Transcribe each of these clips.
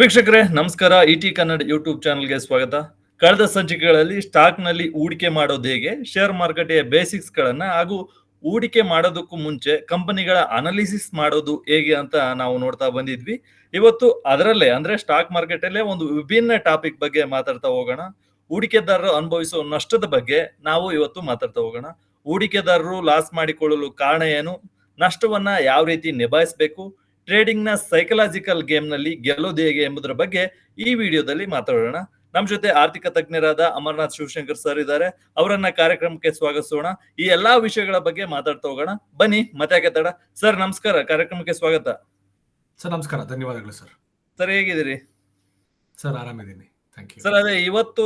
ವೀಕ್ಷಕರೇ, ನಮಸ್ಕಾರ. ಇಟಿ ಕನ್ನಡ ಯೂಟ್ಯೂಬ್ ಚಾನಲ್ಗೆ ಸ್ವಾಗತ. ಕಳೆದ ಸಂಚಿಕೆಗಳಲ್ಲಿ ಸ್ಟಾಕ್ನಲ್ಲಿ ಹೂಡಿಕೆ ಮಾಡೋದು ಹೇಗೆ ಶೇರ್ ಮಾರುಕಟ್ಟೆಯ ಬೇಸಿಕ್ಸ್ ಗಳನ್ನ ಹಾಗೂ ಹೂಡಿಕೆ ಮಾಡೋದಕ್ಕೂ ಮುಂಚೆ ಕಂಪನಿಗಳ ಅನಾಲಿಸಿಸ್ ಮಾಡೋದು ಹೇಗೆ ಅಂತ ನಾವು ನೋಡ್ತಾ ಬಂದಿದ್ವಿ. ಇವತ್ತು ಅದರಲ್ಲೇ, ಅಂದ್ರೆ ಸ್ಟಾಕ್ ಮಾರ್ಕೆಟ್ ಅಲ್ಲೇ ಒಂದು ವಿಭಿನ್ನ ಟಾಪಿಕ್ ಬಗ್ಗೆ ಮಾತಾಡ್ತಾ ಹೋಗೋಣ. ಹೂಡಿಕೆದಾರರು ಅನುಭವಿಸುವ ನಷ್ಟದ ಬಗ್ಗೆ ನಾವು ಇವತ್ತು ಮಾತಾಡ್ತಾ ಹೋಗೋಣ. ಹೂಡಿಕೆದಾರರು ಲಾಸ್ ಮಾಡಿಕೊಳ್ಳಲು ಕಾರಣ ಏನು, ನಷ್ಟವನ್ನ ಯಾವ ರೀತಿ ನಿಭಾಯಿಸಬೇಕು ಟ್ರೇಡಿಂಗ್ನ ಸೈಕಲಾಜಿಕಲ್ ಗೇಮ್ನಲ್ಲಿ ಗೆಲ್ಲೋದು ಹೇಗೆ ಎಂಬುದರ ಬಗ್ಗೆ ಈ ವಿಡಿಯೋದಲ್ಲಿ ಮಾತಾಡೋಣ. ನಮ್ಮ ಜೊತೆ ಆರ್ಥಿಕ ತಜ್ಞರಾದ ಅಮರನಾಥ್ ಶಿವಶಂಕರ್ ಸರ್ ಇದ್ದಾರೆ. ಅವರನ್ನ ಕಾರ್ಯಕ್ರಮಕ್ಕೆ ಸ್ವಾಗತಿಸೋಣ. ಈ ಎಲ್ಲಾ ವಿಷಯಗಳ ಬಗ್ಗೆ ಮಾತಾಡ್ತಾ ಹೋಗೋಣ. ಬನ್ನಿ ಮತ್ತೆ ತಡ? ಸರ್ ನಮಸ್ಕಾರ. ಕಾರ್ಯಕ್ರಮಕ್ಕೆ ಸ್ವಾಗತ. ಸರ್ ನಮಸ್ಕಾರ. ಧನ್ಯವಾದಗಳು ಸರ್. ಸರ್ ಹೇಗಿದ್ದೀರಿ? ಸರ್ ಆರಾಮಿದ್ದೀನಿ. ಸರ್ ಅದೇ ಇವತ್ತು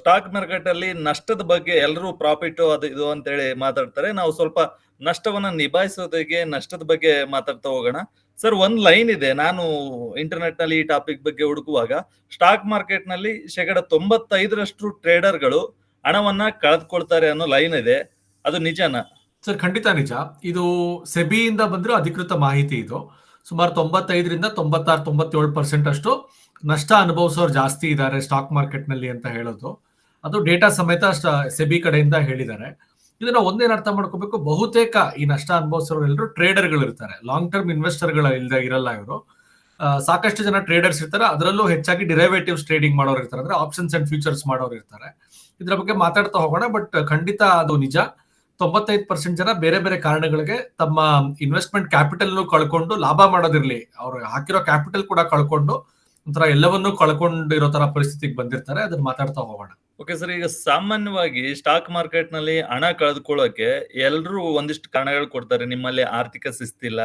ಸ್ಟಾಕ್ ಮಾರ್ಕೆಟ್ ಅಲ್ಲಿ ನಷ್ಟದ ಬಗ್ಗೆ ಎಲ್ಲರೂ ಪ್ರಾಫಿಟ್ ಅದು ಇದು ಅಂತ ಹೇಳಿ ಮಾತಾಡ್ತಾರೆ. ನಾವು ಸ್ವಲ್ಪ ನಷ್ಟವನ್ನ ನಿಭಾಯಿಸೋದಕ್ಕೆ ನಷ್ಟದ ಬಗ್ಗೆ ಮಾತಾಡ್ತಾ ಹೋಗೋಣ. ಸರ್ ಒಂದ್ ಲೈನ್ ಇದೆ. ನಾನು ಇಂಟರ್ನೆಟ್ನಲ್ಲಿ ಈ ಟಾಪಿಕ್ ಬಗ್ಗೆ ಹುಡುಕುವಾಗ ಸ್ಟಾಕ್ ಮಾರ್ಕೆಟ್ನಲ್ಲಿ ಶೇಕಡ ತೊಂಬತ್ತೈದರಷ್ಟು ಟ್ರೇಡರ್ಗಳು ಹಣವನ್ನ ಕಳೆದುಕೊಳ್ತಾರೆ ಅನ್ನೋ ಲೈನ್ ಇದೆ. ಅದು ನಿಜನಾ? ಸರ್ ಖಂಡಿತ ನಿಜ. ಇದು ಸೆಬಿಯಿಂದ ಬಂದಿರೋ ಅಧಿಕೃತ ಮಾಹಿತಿ ಇದು. ಸುಮಾರು ತೊಂಬತ್ತೈದರಿಂದ ತೊಂಬತ್ತಾರು, ತೊಂಬತ್ತೇಳು ಪರ್ಸೆಂಟ್ ಅಷ್ಟು ನಷ್ಟ ಅನುಭವಿಸೋರು ಜಾಸ್ತಿ ಇದ್ದಾರೆ ಸ್ಟಾಕ್ ಮಾರ್ಕೆಟ್ನಲ್ಲಿ ಅಂತ ಹೇಳೋದು. ಅದು ಡೇಟಾ ಸಮೇತ ಸೆಬಿ ಕಡೆಯಿಂದ ಹೇಳಿದ್ದಾರೆ. ಇದನ್ನ ಒಂದೇನು ಅರ್ಥ ಮಾಡ್ಕೋಬೇಕು? ಬಹುತೇಕ ಈ ನಷ್ಟ ಅನುಭವಿಸೋರು ಎಲ್ಲರೂ ಟ್ರೇಡರ್ಗಳು ಇರ್ತಾರೆ ಲಾಂಗ್ ಟರ್ಮ್ ಇನ್ವೆಸ್ಟರ್ಗಳು ಇಲ್ದ ಇರಲ್ಲ ಇವರು. ಸಾಕಷ್ಟು ಜನ ಟ್ರೇಡರ್ಸ್ ಇರ್ತಾರೆ. ಅದರಲ್ಲೂ ಹೆಚ್ಚಾಗಿ ಡಿರೈವೇಟಿವ್ಸ್ ಟ್ರೇಡಿಂಗ್ ಮಾಡೋರು ಇರ್ತಾರೆ. ಅಂದ್ರೆ ಆಪ್ಷನ್ಸ್ ಅಂಡ್ ಫ್ಯೂಚರ್ಸ್ ಮಾಡೋರು ಇರ್ತಾರೆ. ಇದ್ರ ಬಗ್ಗೆ ಮಾತಾಡ್ತಾ ಹೋಗೋಣ ಬಟ್ ಖಂಡಿತ ಅದು ನಿಜ. ತೊಂಬತ್ತೈದು ಪರ್ಸೆಂಟ್ ಜನ ಬೇರೆ ಬೇರೆ ಕಾರಣಗಳಿಗೆ ತಮ್ಮ ಇನ್ವೆಸ್ಟ್ಮೆಂಟ್ ಕ್ಯಾಪಿಟಲ್ ಕಳ್ಕೊಂಡು ಲಾಭ ಮಾಡೋದಿರ್ಲಿ. ಅವ್ರು ಹಾಕಿರೋ ಕ್ಯಾಪಿಟಲ್ ಕೂಡ ಕಳ್ಕೊಂಡು ಒಂಥರ ಎಲ್ಲವನ್ನೂ ಕಳ್ಕೊಂಡಿರೋ ತರ ಪರಿಸ್ಥಿತಿಗೆ ಬಂದಿರ್ತಾರೆ. ಅದನ್ನ ಮಾತಾಡ್ತಾ ಹೋಗೋಣ. ಓಕೆ ಸರ್ ಈಗ ಸಾಮಾನ್ಯವಾಗಿ ಸ್ಟಾಕ್ ಮಾರ್ಕೆಟ್ನಲ್ಲಿ ಹಣ ಕಳೆದುಕೊಳ್ಳೋಕೆ ಎಲ್ಲರೂ ಒಂದಿಷ್ಟು ಕಾರಣಗಳು ಕೊಡ್ತಾರೆ. ನಿಮ್ಮಲ್ಲಿ ಆರ್ಥಿಕ ಶಿಸ್ತಿಲ್ಲ,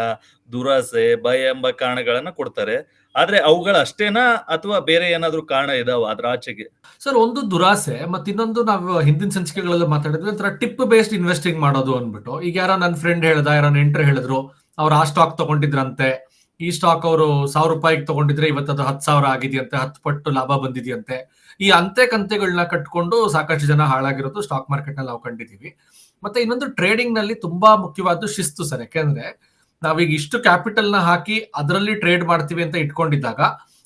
ದುರಾಸೆ, ಭಯ ಎಂಬ ಕಾರಣಗಳನ್ನ ಕೊಡ್ತಾರೆ. ಆದ್ರೆ ಅವುಗಳ ಅಷ್ಟೇನಾ ಅಥವಾ ಬೇರೆ ಏನಾದ್ರೂ ಕಾರಣ ಇದಾವ ಅದ್ರ ಆಚೆಗೆ? ಸರ್ ಒಂದು ದುರಾಸೆ ಮತ್ತೆ ಇನ್ನೊಂದು ನಾವು ಹಿಂದಿನ ಸಂಚಿಕೆಗಳಲ್ಲಿ ಮಾತಾಡಿದ್ರೆ ಒಂಥರ ಟಿಪ್ ಬೇಸ್ಡ್ ಇನ್ವೆಸ್ಟಿಂಗ್ ಮಾಡೋದು ಅಂದ್ಬಿಟ್ಟು. ಈಗ ಯಾರೋ ನನ್ನ ಫ್ರೆಂಡ್ ಹೇಳ್ದ, ಯಾರೋ ನೆಂಟ್ರು ಹೇಳಿದ್ರು, ಅವ್ರು ಆ ಸ್ಟಾಕ್ ತಗೊಂಡಿದ್ರಂತೆ. ಈ ಸ್ಟಾಕ್ ಅವರು ಸಾವಿರ ರೂಪಾಯಿಗೆ ತಗೊಂಡಿದ್ರೆ ಇವತ್ತು ಅದು ಹತ್ತು ಸಾವಿರ ಆಗಿದೆಯಂತೆ, ಹತ್ತು ಪಟ್ಟು ಲಾಭ ಬಂದಿದೆಯಂತೆ. ಈ ಅಂತೆ ಕಂತೆಗಳನ್ನ ಕಟ್ಕೊಂಡು ಸಾಕಷ್ಟು ಜನ ಹಾಳಾಗಿರೋದು ಸ್ಟಾಕ್ ಮಾರ್ಕೆಟ್ನಲ್ಲಿ ನಾವು ಕಂಡಿದ್ದೀವಿ. ಮತ್ತೆ ಇನ್ನೊಂದು ಟ್ರೇಡಿಂಗ್ನಲ್ಲಿ ತುಂಬಾ ಮುಖ್ಯವಾದ ಶಿಸ್ತು ಸರ್. ಯಾಕೆಂದ್ರೆ ನಾವೀಗ ಇಷ್ಟು ಕ್ಯಾಪಿಟಲ್ನ ಹಾಕಿ ಅದರಲ್ಲಿ ಟ್ರೇಡ್ ಮಾಡ್ತೀವಿ ಅಂತ ಇಟ್ಕೊಂಡಿದ್ದಾಗ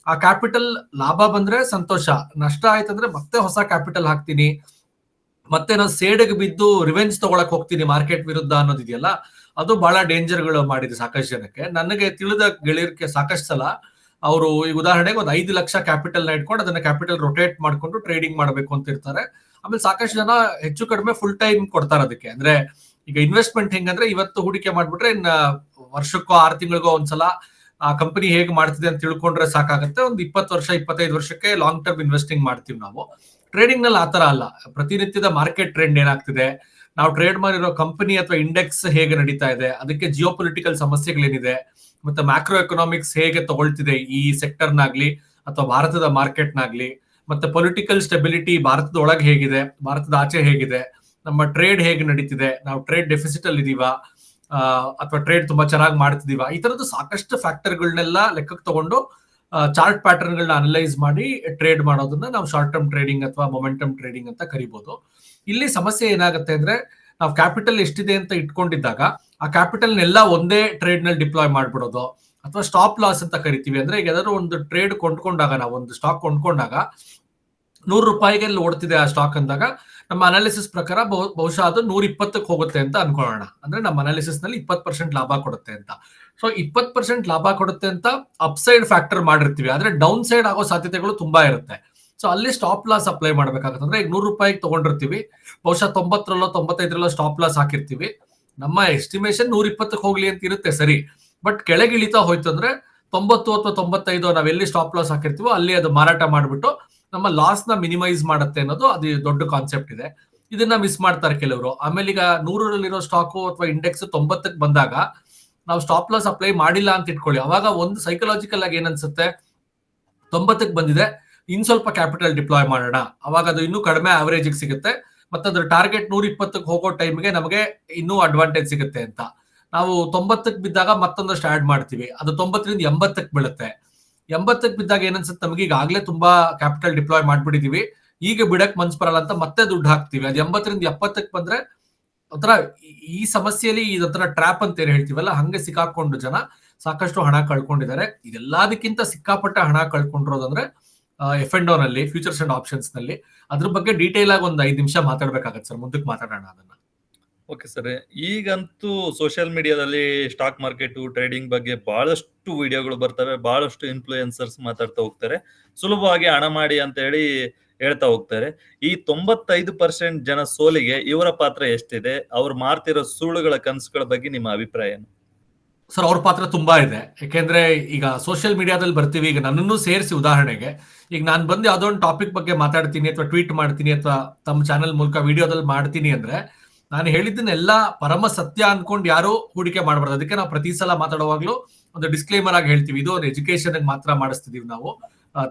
ಆ ಕ್ಯಾಪಿಟಲ್ ಲಾಭ ಬಂದ್ರೆ ಸಂತೋಷ, ನಷ್ಟ ಆಯ್ತಂದ್ರೆ ಮತ್ತೆ ಹೊಸ ಕ್ಯಾಪಿಟಲ್ ಹಾಕ್ತೀನಿ. ಮತ್ತೆ ನಾನು ಸೇಡಿಗೆ ಬಿದ್ದು ರಿವೆಂಜ್ ತಗೊಳಕ್ ಹೋಗ್ತೀನಿ ಮಾರ್ಕೆಟ್ ವಿರುದ್ಧ ಅನ್ನೋದಿದೆಯಲ್ಲ ಅದು ಬಹಳ ಡೇಂಜರ್ಗಳು ಮಾಡಿದೆ ಸಾಕಷ್ಟು ಜನಕ್ಕೆ. ನನಗೆ ತಿಳಿದ ಗೆಳೆಯರಿಗೆ ಸಾಕಷ್ಟು ಸಲ ಅವರು ಈಗ ಉದಾಹರಣೆಗೆ ಒಂದು ಐದು ಲಕ್ಷ ಕ್ಯಾಪಿಟಲ್ನ ಇಟ್ಕೊಂಡು ಅದನ್ನ ಕ್ಯಾಪಿಟಲ್ ರೊಟೇಟ್ ಮಾಡ್ಕೊಂಡು ಟ್ರೇಡಿಂಗ್ ಮಾಡಬೇಕು ಅಂತ ಇರ್ತಾರೆ. ಆಮೇಲೆ ಸಾಕಷ್ಟು ಜನ ಹೆಚ್ಚು ಕಡಿಮೆ ಫುಲ್ ಟೈಮ್ ಕೊಡ್ತಾರೆ ಅದಕ್ಕೆ. ಅಂದ್ರೆ ಈಗ ಇನ್ವೆಸ್ಟ್ಮೆಂಟ್ ಹೆಂಗಂದ್ರೆ ಇವತ್ತು ಹೂಡಿಕೆ ಮಾಡ್ಬಿಟ್ರೆ ಇನ್ನ ವರ್ಷಕ್ಕೋ ಆರು ತಿಂಗಳಿಗೋ ಒಂದ್ಸಲ ಆ ಕಂಪನಿ ಹೇಗೆ ಮಾಡ್ತಿದೆ ಅಂತ ತಿಳ್ಕೊಂಡ್ರೆ ಸಾಕಾಗುತ್ತೆ. ಒಂದು ಇಪ್ಪತ್ತು ವರ್ಷ, ಇಪ್ಪತ್ತೈದು ವರ್ಷಕ್ಕೆ ಲಾಂಗ್ ಟರ್ಮ್ ಇನ್ವೆಸ್ಟಿಂಗ್ ಮಾಡ್ತೀವಿ ನಾವು. ಟ್ರೇಡಿಂಗ್ನಲ್ಲಿ ಆತರ ಅಲ್ಲ. ಪ್ರತಿನಿತ್ಯದ ಮಾರ್ಕೆಟ್ ಟ್ರೆಂಡ್ ಏನಾಗ್ತಿದೆ? ನಾವು ಟ್ರೇಡ್ ಮಾಡಿರೋ ಕಂಪನಿ ಅಥವಾ ಇಂಡೆಕ್ಸ್ ಹೇಗೆ ನಡೀತಾ ಇದೆ, ಅದಕ್ಕೆ ಜಿಯೋ ಪೊಲಿಟಿಕಲ್ ಸಮಸ್ಯೆಗಳೇನಿದೆ, ಮತ್ತೆ ಮ್ಯಾಕ್ರೋ ಎಕನಾಮಿಕ್ಸ್ ಹೇಗೆ ತಗೊಳ್ತಿದೆ ಈ ಸೆಕ್ಟರ್ನಾಗ್ಲಿ ಅಥವಾ ಭಾರತದ ಮಾರ್ಕೆಟ್ನಾಗ್ಲಿ ಮತ್ತೆ ಪೊಲಿಟಿಕಲ್ ಸ್ಟೆಬಿಲಿಟಿ ಭಾರತದ ಒಳಗೆ ಹೇಗಿದೆ, ಭಾರತದ ಆಚೆ ಹೇಗಿದೆ, ನಮ್ಮ ಟ್ರೇಡ್ ಹೇಗೆ ನಡೀತಿದೆ, ನಾವು ಟ್ರೇಡ್ ಡೆಫಿಸಿಟ್ ಅಲ್ಲಿ ಇದೀವ ಅಥವಾ ಟ್ರೇಡ್ ತುಂಬಾ ಚೆನ್ನಾಗಿ ಮಾಡ್ತಿದೀವ, ಈ ತರದ್ದು ಸಾಕಷ್ಟು ಫ್ಯಾಕ್ಟರ್ಗಳನ್ನೆಲ್ಲ ಲೆಕ್ಕಕ್ಕೆ ತಗೊಂಡು ಚಾರ್ಟ್ ಪ್ಯಾಟರ್ನ್ ಗಳನ್ನ ಅನಲೈಸ್ ಮಾಡಿ ಟ್ರೇಡ್ ಮಾಡೋದನ್ನ ನಾವು ಶಾರ್ಟ್ ಟರ್ಮ್ ಟ್ರೇಡಿಂಗ್ ಅಥವಾ ಮೊಮೆಂಟಮ್ ಟ್ರೇಡಿಂಗ್ ಅಂತ ಕರಿಬಹುದು ಇಲ್ಲಿ ಸಮಸ್ಯೆ ಏನಾಗುತ್ತೆ ಅಂದ್ರೆ ನಾವು ಕ್ಯಾಪಿಟಲ್ ಎಷ್ಟಿದೆ ಅಂತ ಇಟ್ಕೊಂಡಿದ್ದಾಗ ಆ ಕ್ಯಾಪಿಟಲ್ನೆಲ್ಲ ಒಂದೇ ಟ್ರೇಡ್ನಲ್ಲಿ ಡಿಪ್ಲಾಯ್ ಮಾಡ್ಬಿಡೋದು ಅಥವಾ ಸ್ಟಾಪ್ ಲಾಸ್ ಅಂತ ಕರಿತೀವಿ ಅಂದ್ರೆ ಈಗ ಯಾವ್ದಾದ್ರು ಒಂದು ಟ್ರೇಡ್ ಕೊಂಡ್ಕೊಂಡಾಗ ನಾವು ಒಂದು ಸ್ಟಾಕ್ ಕೊಂಡ್ಕೊಂಡಾಗ ನೂರು ರೂಪಾಯಿಗೆ ಓಡ್ತಿದೆ ಆ ಸ್ಟಾಕ್ ಅಂದಾಗ ನಮ್ಮ ಅನಾಲಿಸಿಸ್ ಪ್ರಕಾರ ಬಹುಶಃ ಅದು ನೂರ ಇಪ್ಪತ್ತಕ್ಕೆ ಹೋಗುತ್ತೆ ಅಂತ ಅನ್ಕೊಳ್ಳೋಣ. ಅಂದ್ರೆ ನಮ್ಮ ಅನಾಲಿಸಿಸ್ನಲ್ಲಿ ಇಪ್ಪತ್ತು ಪರ್ಸೆಂಟ್ ಲಾಭ ಕೊಡುತ್ತೆ ಅಂತ. ಸೊ ಇಪ್ಪತ್ತು ಪರ್ಸೆಂಟ್ ಲಾಭ ಕೊಡುತ್ತೆ ಅಂತ ಅಪ್ಸೈಡ್ ಫ್ಯಾಕ್ಟರ್ ಮಾಡಿರ್ತೀವಿ. ಆದ್ರೆ ಡೌನ್ ಸೈಡ್ ಆಗೋ ಸಾಧ್ಯತೆಗಳು ತುಂಬಾ ಇರುತ್ತೆ. ಸೊ ಅಲ್ಲಿ ಸ್ಟಾಪ್ ಲಾಸ್ ಅಪ್ಲೈ ಮಾಡ್ಬೇಕಾಗತ್ತಂದ್ರೆ ಈಗ ನೂರು ರೂಪಾಯಿಗೆ ತಗೊಂಡಿರ್ತೀವಿ. ಬಹುಶಃ ತೊಂಬತ್ತರಲ್ಲೋ ತೊಂಬತ್ತೈದರಲ್ಲೋ ಸ್ಟಾಪ್ ಲಾಸ್ ಹಾಕಿರ್ತೀವಿ. ನಮ್ಮ ಎಸ್ಟಿಮೇಷನ್ ನೂರ ಇಪ್ಪತ್ತಕ್ಕೆ ಹೋಗ್ಲಿ ಅಂತ ಇರುತ್ತೆ ಸರಿ. ಬಟ್ ಕೆಳಗೆ ಇಳಿತಾ ಹೋಯ್ತು ಅಂದ್ರೆ ತೊಂಬತ್ತು ಅಥವಾ ತೊಂಬತ್ತೈದು ನಾವ್ ಎಲ್ಲಿ ಸ್ಟಾಪ್ ಲಾಸ್ ಹಾಕಿರ್ತೀವೋ ಅಲ್ಲಿ ಅದು ಮಾರಾಟ ಮಾಡಿಬಿಟ್ಟು ನಮ್ಮ ಲಾಸ್ನ ಮಿನಿಮೈಸ್ ಮಾಡುತ್ತೆ ಅನ್ನೋದು ಅದು ದೊಡ್ಡ ಕಾನ್ಸೆಪ್ಟ್ ಇದೆ. ಇದನ್ನ ಮಿಸ್ ಮಾಡ್ತಾರೆ ಕೆಲವರು. ಆಮೇಲೆ ಈಗ ನೂರಲ್ಲಿರೋ ಸ್ಟಾಕು ಅಥವಾ ಇಂಡೆಕ್ಸ್ ತೊಂಬತ್ತಕ್ಕೆ ಬಂದಾಗ ನಾವು ಸ್ಟಾಪ್ ಲಾಸ್ ಅಪ್ಲೈ ಮಾಡಿಲ್ಲ ಅಂತ ಇಟ್ಕೊಳ್ಳಿ. ಅವಾಗ ಒಂದು ಸೈಕಲಾಜಿಕಲ್ ಆಗಿ ಏನನ್ಸುತ್ತೆ ತೊಂಬತ್ತಕ್ಕೆ ಬಂದಿದೆ. ಇನ್ ಸ್ವಲ್ಪ ಕ್ಯಾಪಿಟಲ್ ಡಿಪ್ಲಾಯ್ ಮಾಡೋಣ. ಅವಾಗ ಅದು ಇನ್ನೂ ಕಡಿಮೆ ಆವರೇಜಿಗೆ ಸಿಗುತ್ತೆ. ಮತ್ತೆ ಅದ್ರ ಟಾರ್ಗೆಟ್ ನೂರ ಇಪ್ಪತ್ತಕ್ಕೆ ಹೋಗೋ ಟೈಮ್ಗೆ ನಮಗೆ ಇನ್ನೂ ಅಡ್ವಾಂಟೇಜ್ ಸಿಗುತ್ತೆ ಅಂತ. ನಾವು ತೊಂಬತ್ತಕ್ಕೆ ಬಿದ್ದಾಗ ಮತ್ತೊಂದಷ್ಟು ಆಡ್ ಮಾಡ್ತೀವಿ. ಅದು ತೊಂಬತ್ತರಿಂದ ಎಂಬತ್ತಕ್ಕೆ ಬೀಳುತ್ತೆ. ಎಂಬತ್ತಕ್ಕೆ ಬಿದ್ದಾಗ ಏನನ್ಸುತ್ತೆ? ನಮಗೆ ಈಗಾಗಲೇ ತುಂಬಾ ಕ್ಯಾಪಿಟಲ್ ಡಿಪ್ಲಾಯ್ ಮಾಡ್ಬಿಟ್ಟಿದೀವಿ. ಈಗ ಬಿಡಕ್ ಮನ್ಸ್ ಬರಲ್ಲ ಅಂತ ಮತ್ತೆ ದುಡ್ಡು ಹಾಕ್ತಿವಿ. ಅದು ಎಂಬತ್ತರಿಂದ ಎಪ್ಪತ್ತಕ್ಕೆ ಬಂದ್ರೆ ಒಂಥರ ಈ- ಈ ಸಮಸ್ಯೆಯಲ್ಲಿ ಇದೊಂಥರ ಟ್ರ್ಯಾಪ್ ಅಂತ ಏನು ಹೇಳ್ತೀವಲ್ಲ? ಹಂಗೆ ಸಿಕ್ಕಾಕೊಂಡು ಜನ ಸಾಕಷ್ಟು ಹಣ ಕಳ್ಕೊಂಡಿದ್ದಾರೆ. ಇದೆಲ್ಲದಕ್ಕಿಂತ ಸಿಕ್ಕಾಪಟ್ಟೆ ಹಣ ಕಳ್ಕೊಂಡಿರೋದಂದ್ರೆ ಎಫ್ ಅಂಡ್ನಲ್ಲಿ ಫ್ಯೂಚರ್ಸ್ ಅಂಡ್ ಆಪ್ಷನ್ಸ್ನಲ್ಲಿ, ಅದ್ರ ಬಗ್ಗೆ ಡೀಟೇಲ್ ಆಗಿ ಒಂದು ಐದು ನಿಮಿಷ ಮಾತಾಡ್ಬೇಕಾಗತ್ತೆ ಸರ್, ಮುಂದಕ್ಕೆ ಮಾತಾಡೋಣ ಅದನ್ನ. ಓಕೆ ಸರ್ ಈಗಂತೂ ಸೋಷಿಯಲ್ ಮೀಡಿಯಾದಲ್ಲಿ ಸ್ಟಾಕ್ ಮಾರ್ಕೆಟ್ ಟ್ರೇಡಿಂಗ್ ಬಗ್ಗೆ ಬಹಳಷ್ಟು ವಿಡಿಯೋಗಳು ಬರ್ತವೆ ಬಹಳಷ್ಟು ಇನ್ಫ್ಲೂಯೆನ್ಸರ್ಸ್ ಮಾತಾಡ್ತಾ ಹೋಗ್ತಾರೆ, ಸುಲಭವಾಗಿ ಹಣ ಮಾಡಿ ಅಂತ ಹೇಳಿ ಹೇಳ್ತಾ ಹೋಗ್ತಾರೆ. ಈ ತೊಂಬತ್ತೈದು ಪರ್ಸೆಂಟ್ ಜನ ಸೋಲಿಗೆ ಇವರ ಪಾತ್ರ ಎಷ್ಟಿದೆ, ಅವ್ರು ಮಾರ್ತಿರೋ ಸುಳ್ಳುಗಳ ಕನಸುಗಳ ಬಗ್ಗೆ ನಿಮ್ಮ ಅಭಿಪ್ರಾಯ ಏನು? ಸರ್, ಅವ್ರ ಪಾತ್ರ ತುಂಬಾ ಇದೆ. ಯಾಕೆಂದ್ರೆ ಈಗ ಸೋಷಿಯಲ್ ಮೀಡಿಯಾದಲ್ಲಿ ಬರ್ತೀವಿ, ಈಗ ನನ್ನನ್ನು ಸೇರಿಸಿ ಉದಾಹರಣೆಗೆ. ಈಗ ನಾನು ಬಂದು ಯಾವುದೋ ಒಂದು ಟಾಪಿಕ್ ಬಗ್ಗೆ ಮಾತಾಡ್ತೀನಿ ಅಥವಾ ಟ್ವೀಟ್ ಮಾಡ್ತೀನಿ ಅಥವಾ ತಮ್ಮ ಚಾನೆಲ್ ಮೂಲಕ ವಿಡಿಯೋದಲ್ಲಿ ಮಾಡ್ತೀನಿ ಅಂದ್ರೆ, ನಾನು ಹೇಳಿದ್ದನ್ನೆಲ್ಲ ಪರಮ ಸತ್ಯ ಅನ್ಕೊಂಡು ಯಾರು ಹೂಡಿಕೆ ಮಾಡಬಾರ್ದು. ಅದಕ್ಕೆ ನಾವು ಪ್ರತಿ ಸಲ ಮಾತಾಡುವಾಗ್ಲೂ ಒಂದು ಡಿಸ್ಕ್ಲೇಮರ್ ಆಗಿ ಹೇಳ್ತೀವಿ. ಇದು ಒಂದು ಎಜುಕೇಶನ್ ಮಾತ್ರ ಮಾಡಿಸ್ತಿದೀವಿ ನಾವು.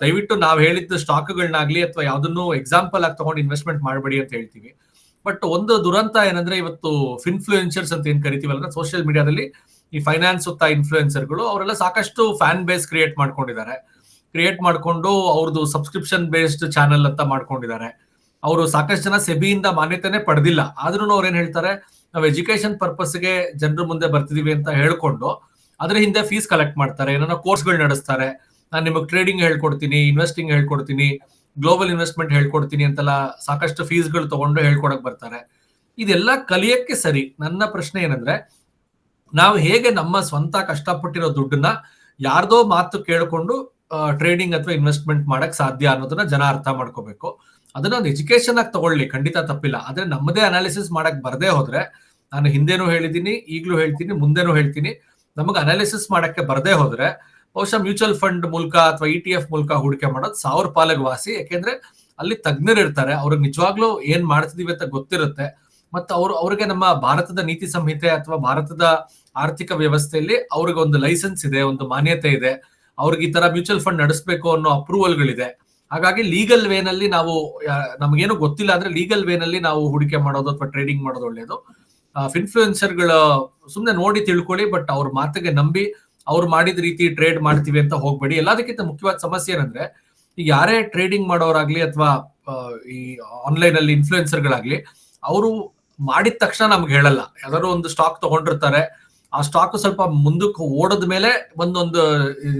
ದಯವಿಟ್ಟು ನಾವು ಹೇಳಿದ್ದ ಸ್ಟಾಕ್ಗಳನ್ನಾಗ್ಲಿ ಅಥವಾ ಯಾವ್ದನ್ನು ಎಕ್ಸಾಂಪಲ್ ಆಗಿ ತಗೊಂಡು ಇನ್ವೆಸ್ಟ್ಮೆಂಟ್ ಮಾಡಬೇಡಿ ಅಂತ ಹೇಳ್ತೀವಿ. ಬಟ್ ಒಂದು ದುರಂತ ಏನಂದ್ರೆ ಇವತ್ತು ಫಿನ್ಫ್ಲೂಯೆನ್ಸರ್ಸ್ ಅಂತ ಏನ್ ಕರಿತೀವಲ್ಲ ಸೋಷಿಯಲ್ ಮೀಡಿಯಾದಲ್ಲಿ ಈ ಫೈನಾನ್ಸ್ ಸುತ್ತ ಇನ್ಫ್ಲೂಯೆನ್ಸರ್ಗಳು ಅವರೆಲ್ಲ ಸಾಕಷ್ಟು ಫ್ಯಾನ್ ಬೇಸ್ ಕ್ರಿಯೇಟ್ ಮಾಡ್ಕೊಂಡಿದ್ದಾರೆ. ಕ್ರಿಯೇಟ್ ಮಾಡಿಕೊಂಡು ಅವ್ರದ್ದು ಸಬ್ಸ್ಕ್ರಿಪ್ಷನ್ ಬೇಸ್ಡ್ ಚಾನೆಲ್ ಅಂತ ಮಾಡ್ಕೊಂಡಿದ್ದಾರೆ. ಅವರು ಸಾಕಷ್ಟು ಜನ ಸೆಬಿಯಿಂದ ಮಾನ್ಯತೆನೆ ಪಡೆದಿಲ್ಲ. ಆದ್ರೂ ಅವ್ರು ಏನ್ ಹೇಳ್ತಾರೆ, ನಾವು ಎಜುಕೇಶನ್ ಪರ್ಪಸ್ಗೆ ಜನರ ಮುಂದೆ ಬರ್ತಿದೀವಿ ಅಂತ ಹೇಳ್ಕೊಂಡು ಅದ್ರ ಹಿಂದೆ ಫೀಸ್ ಕಲೆಕ್ಟ್ ಮಾಡ್ತಾರೆ ಏನೋ ಕೋರ್ಸ್ಗಳು ನಡೆಸ್ತಾರೆ. ನಾನು ನಿಮಗೆ ಟ್ರೇಡಿಂಗ್ ಹೇಳ್ಕೊಡ್ತೀನಿ ಇನ್ವೆಸ್ಟಿಂಗ್ ಹೇಳ್ಕೊಡ್ತೀನಿ ಗ್ಲೋಬಲ್ ಇನ್ವೆಸ್ಟ್ಮೆಂಟ್ ಹೇಳ್ಕೊಡ್ತೀನಿ ಅಂತೆಲ್ಲ ಸಾಕಷ್ಟು ಫೀಸ್ಗಳು ತಗೊಂಡು ಹೇಳ್ಕೊಡಕ್ ಬರ್ತಾರೆ. ಇದೆಲ್ಲ ಕಲಿಯಕ್ಕೆ ಸರಿ. ನನ್ನ ಪ್ರಶ್ನೆ ಏನಂದ್ರೆ ನಾವು ಹೇಗೆ ನಮ್ಮ ಸ್ವಂತ ಕಷ್ಟಪಟ್ಟಿರೋ ದುಡ್ಡನ್ನ ಯಾರ್ದೋ ಮಾತು ಕೇಳಿಕೊಂಡು ಟ್ರೇಡಿಂಗ್ ಅಥವಾ ಇನ್ವೆಸ್ಟ್ಮೆಂಟ್ ಮಾಡಕ್ ಸಾಧ್ಯ ಅನ್ನೋದನ್ನ ಜನ ಅರ್ಥ ಮಾಡ್ಕೋಬೇಕು. ಅದನ್ನ ಒಂದು ಎಜುಕೇಶನ್ ಆಗಿ ತಗೊಳ್ಳಿ, ಖಂಡಿತ ತಪ್ಪಿಲ್ಲ. ಆದ್ರೆ ನಮ್ಮದೇ ಅನಾಲಿಸಿಸ್ ಮಾಡಕ್ ಬರದೇ ಹೋದ್ರೆ, ನಾನು ಹಿಂದೆನೂ ಹೇಳಿದ್ದೀನಿ ಈಗಲೂ ಹೇಳ್ತೀನಿ, ಮುಂದೆನೂ ಹೇಳ್ತೀನಿ, ನಮಗೆ ಅನಾಲಿಸಿಸ್ ಮಾಡಕ್ಕೆ ಬರದೇ ಹೋದ್ರೆ, ಬಹುಶಃ ಮ್ಯೂಚುವಲ್ ಫಂಡ್ ಮೂಲಕ ಅಥವಾ ಇ ಟಿ ಎಫ್ ಮೂಲಕ ಹೂಡಿಕೆ ಮಾಡೋದು ಸಾವಿರ ಪಾಲಗ್ ವಾಸಿ. ಯಾಕೆಂದ್ರೆ ಅಲ್ಲಿ ತಜ್ಞರು ಇರ್ತಾರೆ ಅವ್ರಿಗೆ ನಿಜವಾಗ್ಲೂ ಏನ್ ಮಾಡ್ತಿದೀವಿ ಅಂತ ಗೊತ್ತಿರುತ್ತೆ. ಮತ್ತು ಅವರು ಅವ್ರಿಗೆ ನಮ್ಮ ಭಾರತದ ನೀತಿ ಸಂಹಿತೆ ಅಥವಾ ಭಾರತದ ಆರ್ಥಿಕ ವ್ಯವಸ್ಥೆಯಲ್ಲಿ ಅವ್ರಿಗೆ ಒಂದು ಲೈಸೆನ್ಸ್ ಇದೆ, ಒಂದು ಮಾನ್ಯತೆ ಇದೆ. ಅವ್ರಿಗೆ ಈ ತರ ಮ್ಯೂಚುವಲ್ ಫಂಡ್ ನಡೆಸಬೇಕು ಅನ್ನೋ ಅಪ್ರೂವಲ್ಗಳಿದೆ ಹಾಗಾಗಿ ಲೀಗಲ್ ವೇನಲ್ಲಿ ನಾವು ನಮಗೇನು ಗೊತ್ತಿಲ್ಲ ಅಂದ್ರೆ ಲೀಗಲ್ ವೇನಲ್ಲಿ ನಾವು ಹೂಡಿಕೆ ಮಾಡೋದು ಅಥವಾ ಟ್ರೇಡಿಂಗ್ ಮಾಡೋದು ಒಳ್ಳೆಯದು ಇನ್ಫ್ಲೂಯೆನ್ಸರ್ಗಳ ಸುಮ್ಮನೆ ನೋಡಿ ತಿಳ್ಕೊಳ್ಳಿ ಬಟ್ ಅವ್ರ ಮಾತಿಗೆ ನಂಬಿ ಅವ್ರು ಮಾಡಿದ ರೀತಿ ಟ್ರೇಡ್ ಮಾಡ್ತೀವಿ ಅಂತ ಹೋಗ್ಬೇಡಿ. ಎಲ್ಲದಕ್ಕಿಂತ ಮುಖ್ಯವಾದ ಸಮಸ್ಯೆ ಏನಂದ್ರೆ, ಈಗ ಯಾರೇ ಟ್ರೇಡಿಂಗ್ ಮಾಡೋರಾಗ್ಲಿ ಅಥವಾ ಈ ಆನ್ಲೈನ್ ಅಲ್ಲಿ ಇನ್ಫ್ಲೂಯೆನ್ಸರ್ಗಳಾಗ್ಲಿ ಅವರು ಮಾಡಿದ ತಕ್ಷಣ ನಮ್ಗೆ ಹೇಳಲ್ಲ. ಯಾವ್ದಾದ್ರು ಒಂದು ಸ್ಟಾಕ್ ತಗೊಂಡಿರ್ತಾರೆ. ಆ ಸ್ಟಾಕ್ ಸ್ವಲ್ಪ ಮುಂದಕ್ಕೆ ಓಡದ ಮೇಲೆ ಒಂದೊಂದು